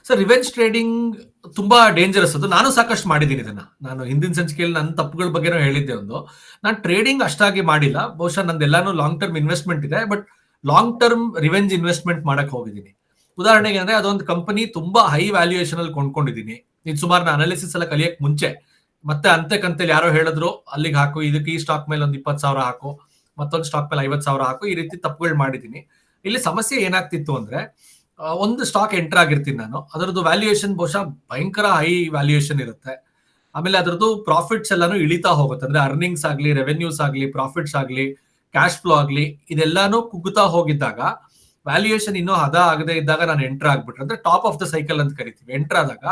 ಸರ್ ರಿವೆಂಜ್ ಟ್ರೇಡಿಂಗ್ ತುಂಬಾ ಡೇಂಜರಸ್ ಅದು. ನಾನು ಸಾಕಷ್ಟು ಮಾಡಿದ್ದೀನಿ ಇದನ್ನ. ನಾನು ಹಿಂದಿನ ಸಂಚಿಕೆಯಲ್ಲಿ ನನ್ನ ತಪ್ಪುಗಳ ಬಗ್ಗೆನೂ ಹೇಳಿದ್ದೆ ಒಂದು. ನಾನು ಟ್ರೇಡಿಂಗ್ ಅಷ್ಟಾಗಿ ಮಾಡಿಲ್ಲ. ಬಹುಶಃ ನಂದೆಲ್ಲಾನು ಲಾಂಗ್ ಟರ್ಮ್ ಇನ್ವೆಸ್ಟ್ಮೆಂಟ್ ಇದೆ but long term revenge investment ಮಾಡಕ್ ಹೋಗಿದ್ದೀನಿ. ಉದಾಹರಣೆಗೆ ಅಂದ್ರೆ ಅದೊಂದು ಕಂಪನಿ ತುಂಬಾ ಹೈ ವ್ಯಾಲ್ಯೂಯೇಷನ್ ಅಲ್ಲಿ ಕೊಂಡ್ಕೊಂಡಿದ್ದೀನಿ. ಇದು ಸುಮಾರು ನಾನು ಅನಾಲಿಸಿಸ್ ಎಲ್ಲ ಕಲಿಯಕ್ ಮುಂಚೆ. ಮತ್ತೆ ಅಂತೆ ಕಂತೆಲಿ ಯಾರೋ ಹೇಳಿದ್ರು, ಅಲ್ಲಿಗೆ ಹಾಕು, ಇದಕ್ಕೆ ಈ ಸ್ಟಾಕ್ ಮೇಲೆ ಒಂದು ಇಪ್ಪತ್ತು ಸಾವಿರ ಹಾಕು, ಮತ್ತೊಂದು ಸ್ಟಾಕ್ ಮೇಲೆ ಐವತ್ತು ಸಾವಿರ ಹಾಕು, ಈ ರೀತಿ ತಪ್ಪುಗಳು ಮಾಡಿದ್ದೀನಿ. ಇಲ್ಲಿ ಸಮಸ್ಯೆ ಏನಾಗ್ತಿತ್ತು ಅಂದ್ರೆ ಒಂದು ಸ್ಟಾಕ್ ಎಂಟರ್ ಆಗಿರ್ತೀನಿ ನಾನು. ಅದರದ್ದು ವ್ಯಾಲ್ಯೂಯೇಷನ್ ಬಹುಶಃ ಭಯಂಕರ ಹೈ ವ್ಯಾಲ್ಯೂಯೇಷನ್ ಇರುತ್ತೆ. ಆಮೇಲೆ ಅದರದ್ದು ಪ್ರಾಫಿಟ್ಸ್ ಎಲ್ಲಾನು ಇಳಿತಾ ಹೋಗುತ್ತೆ. ಅಂದ್ರೆ ಅರ್ನಿಂಗ್ಸ್ ಆಗಲಿ ರೆವೆನ್ಯೂಸ್ ಆಗಲಿ ಪ್ರಾಫಿಟ್ಸ್ ಆಗಲಿ ಕ್ಯಾಶ್ ಫ್ಲೋ ಆಗಲಿ, ಇದೆಲ್ಲಾನು ಕುಗ್ಗುತ್ತಾ ಹೋಗಿದ್ದಾಗ ವ್ಯಾಲ್ಯೂಯೇಷನ್ ಇನ್ನೂ ಹದ ಆಗದೆ ಇದ್ದಾಗ ನಾನು ಎಂಟರ್ ಆಗ್ಬಿಟ್ರೆ, ಅಂದ್ರೆ ಟಾಪ್ ಆಫ್ ದ ಸೈಕಲ್ ಅಂತ ಕರಿತೀವಿ. ಎಂಟರ್ ಆದಾಗ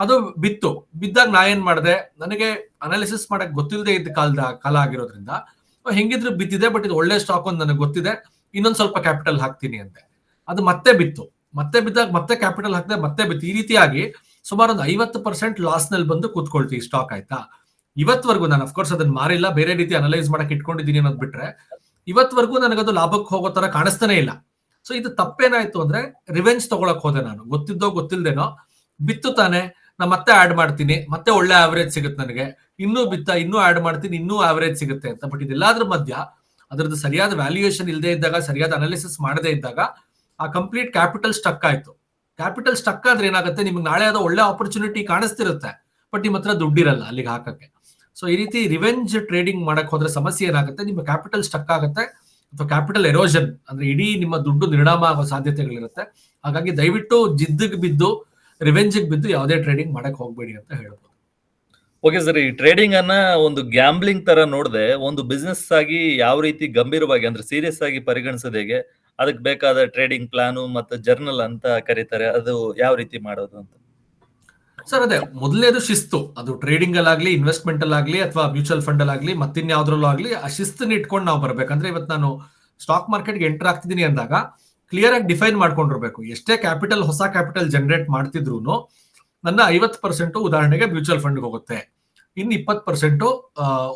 ಅದು ಬಿತ್ತು. ಬಿದ್ದಾಗ ನಾ ಏನ್ ಮಾಡಿದೆ? ನನಗೆ ಅನಾಲಿಸಿಸ್ ಮಾಡಕ್ ಗೊತ್ತಿಲ್ಲದೆ ಇದ್ದ ಕಾಲದ, ಕಾಲ ಆಗಿರೋದ್ರಿಂದ ಹೆಂಗಿದ್ರು ಬಿದ್ದಿದೆ ಬಟ್ ಇದು ಒಳ್ಳೆ ಸ್ಟಾಕ್ ಅಂತ ನನಗೆ ಗೊತ್ತಿದೆ, ಇನ್ನೊಂದು ಸ್ವಲ್ಪ ಕ್ಯಾಪಿಟಲ್ ಹಾಕ್ತೀನಿ ಅಂತೆ ಅದು ಮತ್ತೆ ಬಿತ್ತು. ಮತ್ತೆ ಬಿದ್ದಾಗ ಮತ್ತೆ ಕ್ಯಾಪಿಟಲ್ ಹಾಕಿದೆ ಮತ್ತೆ ಬಿತ್ತು. ಈ ರೀತಿಯಾಗಿ ಸುಮಾರು ಒಂದು ಐವತ್ತು ಪರ್ಸೆಂಟ್ ಲಾಸ್ನಲ್ಲಿ ಬಂದು ಕೂತ್ಕೊಳ್ತೀವಿ ಸ್ಟಾಕ್ ಆಯ್ತಾ? ಇವತ್ವರೆಗೂ ನಾನು ಅಫ್ಕೋರ್ಸ್ ಅದನ್ನ ಮಾರಿಲ್ಲ. ಬೇರೆ ರೀತಿ ಅನಲೈಸ್ ಮಾಡಕ್ ಇಟ್ಕೊಂಡಿದ್ದೀನಿ ಅನ್ನೋದು ಬಿಟ್ರೆ ಇವತ್ವರೆಗೂ ನನಗದು ಲಾಭಕ್ಕೆ ಹೋಗೋ ತರ ಕಾಣಿಸ್ತಾನೆ ಇಲ್ಲ. ಸೊ ಇದು ತಪ್ಪೇನಾಯ್ತು ಅಂದ್ರೆ ರಿವೆಂಜ್ ತಗೊಳಕ್ ಹೋದೆ ನಾನು. ಗೊತ್ತಿದ್ದೋ ಗೊತ್ತಿಲ್ದೇನೋ ಬಿತ್ತು ತಾನೆ. ನಾ ಮತ್ತೆ ಆಡ್ ಮಾಡ್ತೀನಿ. ಮತ್ತೆ ಒಳ್ಳೆ ಆವರೇಜ್ ಸಿಗುತ್ತೆ ನನಗೆ. ಇನ್ನೂ ಬಿತ್ತ, ಇನ್ನೂ ಆಡ್ ಮಾಡ್ತೀನಿ, ಇನ್ನೂ ಆವರೇಜ್ ಸಿಗುತ್ತೆ ಅಂತ. ಬಟ್ ಇದೆಲ್ಲದ್ರ ಮಧ್ಯ, ಅದರದ್ದು ಸರಿಯಾದ ವ್ಯಾಲ್ಯೂಯೇಷನ್ ಇಲ್ಲದೆ ಇದ್ದಾಗ, ಸರಿಯಾದ ಅನಾಲಿಸಿಸ್ ಮಾಡದೇ ಇದ್ದಾಗ ಆ ಕಂಪ್ಲೀಟ್ ಕ್ಯಾಪಿಟಲ್ ಸ್ಟಕ್ ಆಯ್ತು. ಕ್ಯಾಪಿಟಲ್ ಸ್ಟಕ್ ಆದ್ರೆ ಏನಾಗುತ್ತೆ? ನಿಮ್ಗೆ ನಾಳೆ ಆದ ಒಳ್ಳೆ ಆಪರ್ಚುನಿಟಿ ಕಾಣಿಸ್ತಿರುತ್ತೆ ಬಟ್ ನಿಮ್ಮ ಹತ್ರ ದುಡ್ಡಿರಲ್ಲ ಅಲ್ಲಿಗೆ ಹಾಕಕ್ಕೆ. ಸೊ ಈ ರೀತಿ ರಿವೆಂಜ್ ಟ್ರೇಡಿಂಗ್ ಮಾಡಕ್ ಹೋದ್ರೆ ಸಮಸ್ಯೆ ಏನಾಗುತ್ತೆ? ನಿಮ್ಮ ಕ್ಯಾಪಿಟಲ್ ಸ್ಟಕ್ ಆಗುತ್ತೆ, ಅಥವಾ ಕ್ಯಾಪಿಟಲ್ ಎರೋಷನ್ ಅಂದ್ರೆ ಇಡೀ ನಿಮ್ಮ ದುಡ್ಡು ನಿರ್ಣಾಮ ಆಗೋ ಸಾಧ್ಯತೆಗಳಿರುತ್ತೆ. ಹಾಗಾಗಿ ದಯವಿಟ್ಟು ಜಿದ್ದಿಗೆ ಬಿದ್ದು ರಿವೆಂಜ್ ಬಿದ್ದು ಯಾವುದೇ ಟ್ರೇಡಿಂಗ್ ಮಾಡಕ್ ಹೋಗ್ಬೇಡಿ ಅಂತ ಹೇಳ್ಬೋದು. ಓಕೆ ಸರ್ ಈ ಟ್ರೇಡಿಂಗ್ ಅನ್ನ ಒಂದು ಗ್ಯಾಂಬ್ಲಿಂಗ್ ತರ ನೋಡಿದೆ, ಒಂದು ಬಿಸ್ನೆಸ್ ಆಗಿ ಯಾವ ರೀತಿ ಗಂಭೀರವಾಗಿ ಅಂದ್ರೆ ಸೀರಿಯಸ್ ಆಗಿ ಪರಿಗಣಿಸೋದು ಹೇಗೆ? ಅದಕ್ಕೆ ಬೇಕಾದ ಟ್ರೇಡಿಂಗ್ ಪ್ಲಾನು ಮತ್ತು ಜರ್ನಲ್ ಅಂತ ಕರೀತಾರೆ. ಅದು ಯಾವ ರೀತಿ ಮಾಡೋದು ಅಂತ. ಸರ್, ಅದೇ ಮೊದಲನೇದು ಶಿಸ್ತು. ಅದು ಟ್ರೇಡಿಂಗ್ ಅಲ್ಲಾಗ್ಲಿ ಇನ್ವೆಸ್ಟ್ಮೆಂಟ್ ಅಲ್ಲಾಗ್ಲಿ ಅಥವಾ ಮ್ಯೂಚುವಲ್ ಫಂಡ್ ಅಲ್ಲಾಗ್ಲಿ, ಮತ್ತಿನ್ಯಾವ್ದ್ರಲ್ಲೂ ಆಗ್ಲಿ, ಆ ಶಿಸ್ತನ್ನ ಇಟ್ಕೊಂಡು ನಾವು ಬರ್ಬೇಕಂದ್ರೆ ಇವತ್ತು ನಾನು ಸ್ಟಾಕ್ ಮಾರ್ಕೆಟ್ಗೆ ಎಂಟರ್ ಆಗ್ತಿದ್ದೀನಿ ಅಂದಾಗ ಕ್ಲಿಯರ್ ಆಗಿ ಡಿಫೈನ್ ಮಾಡ್ಕೊಂಡಿರ್ಬೇಕು. ಎಷ್ಟೇ ಕ್ಯಾಪಿಟಲ್ ಹೊಸ ಕ್ಯಾಪಿಟಲ್ ಜನರೇಟ್ ಮಾಡ್ತಿದ್ರು ನನ್ನ ಐವತ್ತು ಪರ್ಸೆಂಟ್ ಉದಾಹರಣೆಗೆ ಮ್ಯೂಚುವಲ್ ಫಂಡ್ ಹೋಗುತ್ತೆ. ಇನ್ನು ಇಪ್ಪತ್ತು ಪರ್ಸೆಂಟ್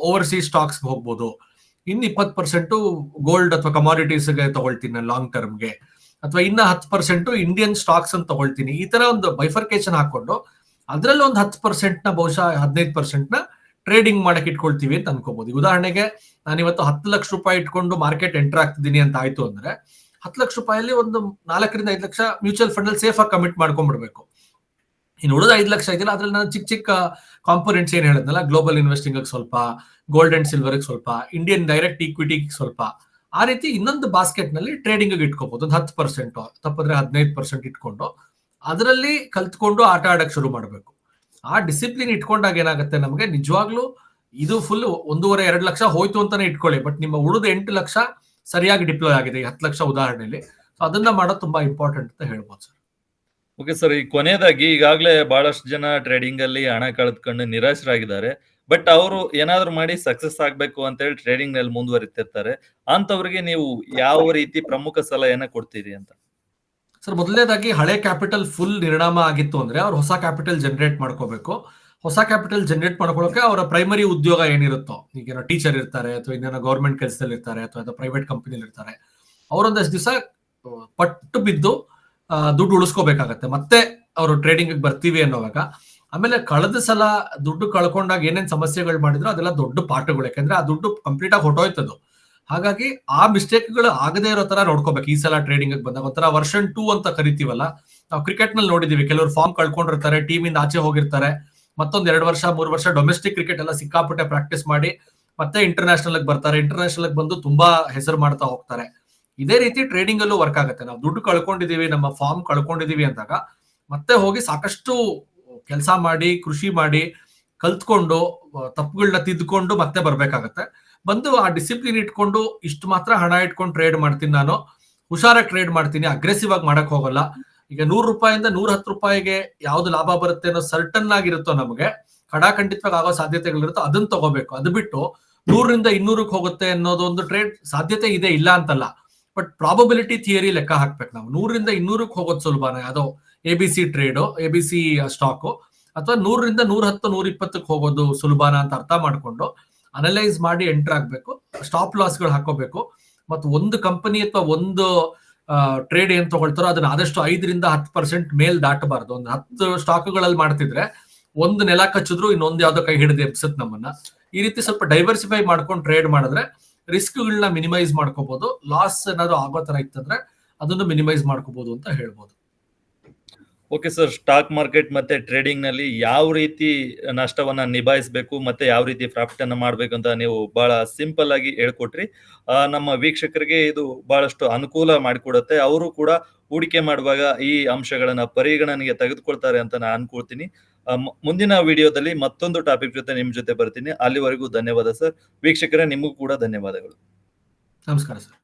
ಓವರ್ಸೀಸ್ ಸ್ಟಾಕ್ಸ್ ಹೋಗ್ಬೋದು. ಇನ್ನು ಇಪ್ಪತ್ತು ಪರ್ಸೆಂಟ್ ಗೋಲ್ಡ್ ಅಥವಾ ಕಮಾಡಿಟೀಸ್ಗೆ ತಗೊಳ್ತೀನಿ ನಾನು ಲಾಂಗ್ ಟರ್ಮ್ಗೆ ಅಥವಾ ಇನ್ನ ಹತ್ತು ಪರ್ಸೆಂಟು ಇಂಡಿಯನ್ ಸ್ಟಾಕ್ಸ್ ಅಂತ ತಗೊಳ್ತೀನಿ. ಈ ತರ ಒಂದು ಬೈಫರ್ಕೇಶನ್ ಹಾಕೊಂಡು ಅದರಲ್ಲಿ ಒಂದು ಹತ್ತು ಪರ್ಸೆಂಟ್ನ ಬಹುಶಃ ಹದಿನೈದು ಪರ್ಸೆಂಟ್ನ ಟ್ರೇಡಿಂಗ್ ಮಾಡಕ್ ಇಟ್ಕೊಳ್ತೀವಿ ಅಂತ ಅನ್ಕೋಬಹುದು ಉದಾಹರಣೆಗೆ ನಾನು ಇವತ್ತು ಹತ್ತು ಲಕ್ಷ ರೂಪಾಯಿ ಇಟ್ಕೊಂಡು ಮಾರ್ಕೆಟ್ ಎಂಟರ್ ಆಗ್ತಿದ್ದೀನಿ ಅಂತ ಆಯ್ತು ಅಂದ್ರೆ ಹತ್ತು ಲಕ್ಷ ರೂಪಾಯಲ್ಲಿ ಒಂದು ನಾಲ್ಕರಿಂದ ಐದು ಲಕ್ಷ ಮ್ಯೂಚುವಲ್ ಫಂಡ್ ಅಲ್ಲಿ ಸೇಫ್ ಆಗಿ ಕಮಿಟ್ ಮಾಡ್ಕೊಂಡ್ಬಿಡ್ಬೇಕು. ಇನ್ನು ಉಳಿದ ಐದು ಲಕ್ಷ ಇದೆಯಲ್ಲ, ಅದ್ರಲ್ಲಿ ನಾನು ಚಿಕ್ಕ ಚಿಕ್ಕ ಕಾಂಪೋನೆಂಟ್ಸ್ ಏನ್ ಹೇಳಿದ್ನಲ್ಲ ಗ್ಲೋಬಲ್ ಇನ್ವೆಸ್ಟಿಂಗ್ ಸ್ವಲ್ಪ ಗೋಲ್ಡ್ ಅಂಡ್ ಸಿಲ್ವರ್ ಸ್ವಲ್ಪ ಇಂಡಿಯನ್ ಡೈರೆಕ್ಟ್ ಈಕ್ವಿಟಿ ಸ್ವಲ್ಪ. ಆ ರೀತಿ ಇನ್ನೊಂದು ಬಾಸ್ಕೆಟ್ನಲ್ಲಿ ಟ್ರೇಡಿಂಗ್ ಇಟ್ಕೋಬಹುದು ಒಂದು ಹತ್ತು ಪರ್ಸೆಂಟ್ ತಪ್ಪಿದ್ರೆ ಹದಿನೈದು ಪರ್ಸೆಂಟ್ ಇಟ್ಕೊಂಡು ಅದರಲ್ಲಿ ಕಲ್ತ್ಕೊಂಡು ಆಟ ಆಡಕ್ ಶುರು ಮಾಡಬೇಕು. ಆ ಡಿಸಿಪ್ಲಿನ್ ಇಟ್ಕೊಂಡಾಗ ಏನಾಗುತ್ತೆ ನಮಗೆ? ನಿಜವಾಗ್ಲೂ ಇದು ಫುಲ್ ಒಂದೂವರೆ, ಎರಡು ಲಕ್ಷ ಹೋಯ್ತು ಅಂತಾನೆ ಇಟ್ಕೊಳ್ಳಿ ಬಟ್ ನಿಮ್ಮ ಉಳಿದ ಎಂಟು ಲಕ್ಷ ಸರಿಯಾಗಿ ಡಿಪ್ಲೋಯ್ ಆಗಿದೆ ಈ ಹತ್ತು ಲಕ್ಷ ಉದಾಹರಣೆಯಲ್ಲಿ ಸೊ ಅದನ್ನ ಮಾಡೋದು ತುಂಬಾ ಇಂಪಾರ್ಟೆಂಟ್ ಅಂತ ಹೇಳ್ಬೋದು ಸರ್ ಓಕೆ ಸರ್ ಈ ಕೊನೆಯದಾಗಿ ಈಗಾಗಲೇ ಬಹಳಷ್ಟು ಜನ ಟ್ರೇಡಿಂಗ್ ಅಲ್ಲಿ ಹಣ ಕಳೆದುಕೊಂಡು ನಿರಾಶರಾಗಿದ್ದಾರೆ. ಬಟ್ ಅವರು ಏನಾದ್ರು ಮಾಡಿ ಸಕ್ಸಸ್ ಆಗ್ಬೇಕು ಅಂತ ಹೇಳಿ ಟ್ರೇಡಿಂಗ್ನಲ್ಲಿ ಮುಂದುವರಿತಿರ್ತಾರೆ. ಅಂತವ್ರಿಗೆ ನೀವು ಯಾವ ರೀತಿ ಪ್ರಮುಖ ಸಲಹೆಯನ್ನ ಕೊಡ್ತೀರಿ ಅಂತ? ಸರ್ ಮೊದಲನೇದಾಗಿ ಹಳೆ ಕ್ಯಾಪಿಟಲ್ ಫುಲ್ ನಿರ್ಣಾಮ ಆಗಿತ್ತು ಅಂದ್ರೆ ಅವ್ರು ಹೊಸ ಕ್ಯಾಪಿಟಲ್ ಜನರೇಟ್ ಮಾಡ್ಕೋಬೇಕು. ಹೊಸ ಕ್ಯಾಪಿಟಲ್ ಜನರೇಟ್ ಮಾಡ್ಕೊಳ್ಳೋಕೆ ಅವರ ಪ್ರೈಮರಿ ಉದ್ಯೋಗ ಏನಿರುತ್ತೋ ಈಗೇನೋ ಟೀಚರ್ ಇರ್ತಾರೆ ಅಥವಾ ಇನ್ನೇನೋ ಗೌರ್ಮೆಂಟ್ ಕೆಲಸದಲ್ಲಿ ಇರ್ತಾರೆ ಅಥವಾ ಪ್ರೈವೇಟ್ ಕಂಪನಿಲಿ ಇರ್ತಾರೆ ಅವರೊಂದಷ್ಟು ದಿವಸ ಪಟ್ಟು ಬಿದ್ದು ದುಡ್ಡು ಉಳಿಸ್ಕೋಬೇಕಾಗತ್ತೆ. ಮತ್ತೆ ಅವರು ಟ್ರೇಡಿಂಗ್ ಬರ್ತೀವಿ ಅನ್ನೋವಾಗ ಆಮೇಲೆ ಕಳೆದ ಸಲ ದುಡ್ಡು ಕಳ್ಕೊಂಡಾಗ ಏನೇನ್ ಸಮಸ್ಯೆಗಳು ಮಾಡಿದ್ರು ಅದೆಲ್ಲ ದೊಡ್ಡ ಪಾಠಗಳು. ಯಾಕಂದ್ರೆ ಆ ದುಡ್ಡು ಕಂಪ್ಲೀಟ್ ಆಗಿ ಹೊಟ್ಟೋಯ್ತದು ಹಾಗಾಗಿ ಆ ಮಿಸ್ಟೇಕ್ಗಳು ಆಗದೇ ಇರೋ ತರ ನೋಡ್ಕೋಬೇಕು. ಈ ಸಲ ಟ್ರೇಡಿಂಗ್ ಬಂದಾಗ ಒಂಥರ ವರ್ಷನ್ ಟೂ ಅಂತ ಕರಿತೀವಲ್ಲ, ನಾವು ಕ್ರಿಕೆಟ್ನಲ್ಲಿ ನೋಡಿದೀವಿ. ಕೆಲವರು ಫಾರ್ಮ್ ಕಳ್ಕೊಂಡಿರ್ತಾರೆ ಟೀಮ್ ಇಂದ ಆಚೆ ಹೋಗಿರ್ತಾರೆ. ಮತ್ತೊಂದ್ ಎರಡು ವರ್ಷ, ಮೂರು ವರ್ಷ ಡೊಮೆಸ್ಟಿಕ್ ಕ್ರಿಕೆಟ್ ಎಲ್ಲ ಸಿಕ್ಕಾಪಟ್ಟೆ ಪ್ರಾಕ್ಟೀಸ್ ಮಾಡಿ ಮತ್ತೆ ಇಂಟರ್ನ್ಯಾಷನಲ್ ಬರ್ತಾರೆ. ಇಂಟರ್ನ್ಯಾಷನಲ್ ಬಂದು ತುಂಬಾ ಹೆಸರು ಮಾಡ್ತಾ ಹೋಗ್ತಾರೆ. ಇದೇ ರೀತಿ ಟ್ರೇಡಿಂಗ್ ಅಲ್ಲೂ ವರ್ಕ್ ಆಗುತ್ತೆ. ನಾವು ದುಡ್ಡು ಕಳ್ಕೊಂಡಿದೀವಿ, ನಮ್ಮ ಫಾರ್ಮ್ ಕಳ್ಕೊಂಡಿದೀವಿ ಅಂದಾಗ ಮತ್ತೆ ಹೋಗಿ ಸಾಕಷ್ಟು ಕೆಲಸ ಮಾಡಿ, ಕೃಷಿ ಮಾಡಿ, ಕಲ್ತ್ಕೊಂಡು ತಪ್ಪುಗಳನ್ನ ತಿದ್ಕೊಂಡು ಮತ್ತೆ ಬರ್ಬೇಕಾಗತ್ತೆ. ಬಂದು ಆ ಡಿಸಿಪ್ಲಿನ್ ಇಟ್ಕೊಂಡು ಇಷ್ಟು ಮಾತ್ರ ಹಣ ಇಟ್ಕೊಂಡು ಟ್ರೇಡ್ ಮಾಡ್ತೀನಿ ನಾನು. ಹುಷಾರಾಗಿ ಟ್ರೇಡ್ ಮಾಡ್ತೀನಿ ಅಗ್ರೆಸಿವ್ ಆಗಿ ಮಾಡಕ್ ಹೋಗಲ್ಲ. ಈಗ ನೂರು ರೂಪಾಯಿಂದ ನೂರ ಹತ್ತು ರೂಪಾಯಿಗೆ ಯಾವ್ದು ಲಾಭ ಬರುತ್ತೆ ಅನ್ನೋ ಸರ್ಟನ್ ಆಗಿರುತ್ತೋ ನಮಗೆ ಖಡಾಖಂಡಿತವಾಗಿ ಆಗೋ ಸಾಧ್ಯತೆಗಳಿರುತ್ತೋ ಅದನ್ನ ತಗೋಬೇಕು. ಅದು ಬಿಟ್ಟು ನೂರರಿಂದ ಇನ್ನೂರಕ್ಕೆ ಹೋಗುತ್ತೆ ಅನ್ನೋದು ಒಂದು ಟ್ರೇಡ್ ಸಾಧ್ಯತೆ ಇದೆ ಇಲ್ಲ ಅಂತಲ್ಲ. ಬಟ್ ಪ್ರಾಬಬಿಲಿಟಿ ಥಿಯರಿ ಲೆಕ್ಕ ಹಾಕ್ಬೇಕು ನಾವು. ನೂರರಿಂದ ಇನ್ನೂರಕ್ಕೆ ಹೋಗೋದು ಸುಲಭನ? ಯಾವ್ದೋ A B C trade A B C stock ಅಥವಾ ನೂರರಿಂದ ನೂರ ಹತ್ತು ನೂರ ಇಪ್ಪತ್ತಕ್ಕೆ ಹೋಗೋದು ಸುಲಭನ ಅಂತ ಅರ್ಥ ಮಾಡಿಕೊಂಡು ಅನಲೈಸ್ ಮಾಡಿ ಎಂಟರ್ ಆಗಬೇಕು. ಸ್ಟಾಪ್ ಲಾಸ್ಗಳು ಹಾಕೋಬೇಕು ಮತ್ತು ಒಂದು ಕಂಪನಿ ಅಥವಾ ಒಂದು ಟ್ರೇಡ್ ಏನು ತಗೊಳ್ತಾರೋ ಅದನ್ನ ಆದಷ್ಟು ಐದರಿಂದ ಹತ್ತು ಪರ್ಸೆಂಟ್ ಮೇಲ್ ದಾಟಬಾರ್ದು. ಒಂದು ಹತ್ತು ಸ್ಟಾಕ್ಗಳಲ್ಲಿ ಮಾಡ್ತಿದ್ರೆ ಒಂದು ನೆಲ ಕಚ್ಚಿದ್ರು ಇನ್ನೊಂದು ಯಾವುದೋ ಕೈ ಹಿಡಿದು ಎಬ್ಸತ್ ನಮ್ಮನ್ನ. ಈ ರೀತಿ ಸ್ವಲ್ಪ ಡೈವರ್ಸಿಫೈ ಮಾಡ್ಕೊಂಡು ಟ್ರೇಡ್ ಮಾಡಿದ್ರೆ ರಿಸ್ಕ್ಗಳನ್ನ ಮಿನಿಮೈಸ್ ಮಾಡ್ಕೋಬಹುದು ಲಾಸ್ ಏನಾದ್ರು ಆಗೋ ತರ ಇತ್ತಂದ್ರೆ ಅದನ್ನು ಮಿನಿಮೈಸ್ ಮಾಡ್ಕೋಬಹುದು ಅಂತ ಹೇಳ್ಬೋದು. ಓಕೆ ಸರ್ ಸ್ಟಾಕ್ ಮಾರ್ಕೆಟ್ ಮತ್ತೆ ಟ್ರೇಡಿಂಗ್ನಲ್ಲಿ ಯಾವ ರೀತಿ ನಷ್ಟವನ್ನ ನಿಭಾಯಿಸಬೇಕು ಮತ್ತೆ ಯಾವ ರೀತಿ ಪ್ರಾಫಿಟ್ ಅನ್ನ ಮಾಡ್ಬೇಕು ಅಂತ ನೀವು ಬಹಳ ಸಿಂಪಲ್ ಆಗಿ ಹೇಳ್ಕೊಟ್ರಿ. ನಮ್ಮ ವೀಕ್ಷಕರಿಗೆ ಇದು ಬಹಳಷ್ಟು ಅನುಕೂಲ ಮಾಡಿಕೊಡುತ್ತೆ. ಅವರು ಕೂಡ ಹೂಡಿಕೆ ಮಾಡುವಾಗ ಈ ಅಂಶಗಳನ್ನ ಪರಿಗಣನೆಗೆ ತೆಗೆದುಕೊಳ್ತಾರೆ ಅಂತ ನಾನು ಅನ್ಕೊಳ್ತೀನಿ. ಮುಂದಿನ ವಿಡಿಯೋದಲ್ಲಿ ಮತ್ತೊಂದು ಟಾಪಿಕ್ ಜೊತೆ ನಿಮ್ ಜೊತೆ ಬರ್ತೀನಿ. ಅಲ್ಲಿವರೆಗೂ ಧನ್ಯವಾದ ಸರ್ ವೀಕ್ಷಕರೇ, ನಿಮಗೂ ಕೂಡ ಧನ್ಯವಾದಗಳು. ನಮಸ್ಕಾರ ಸರ್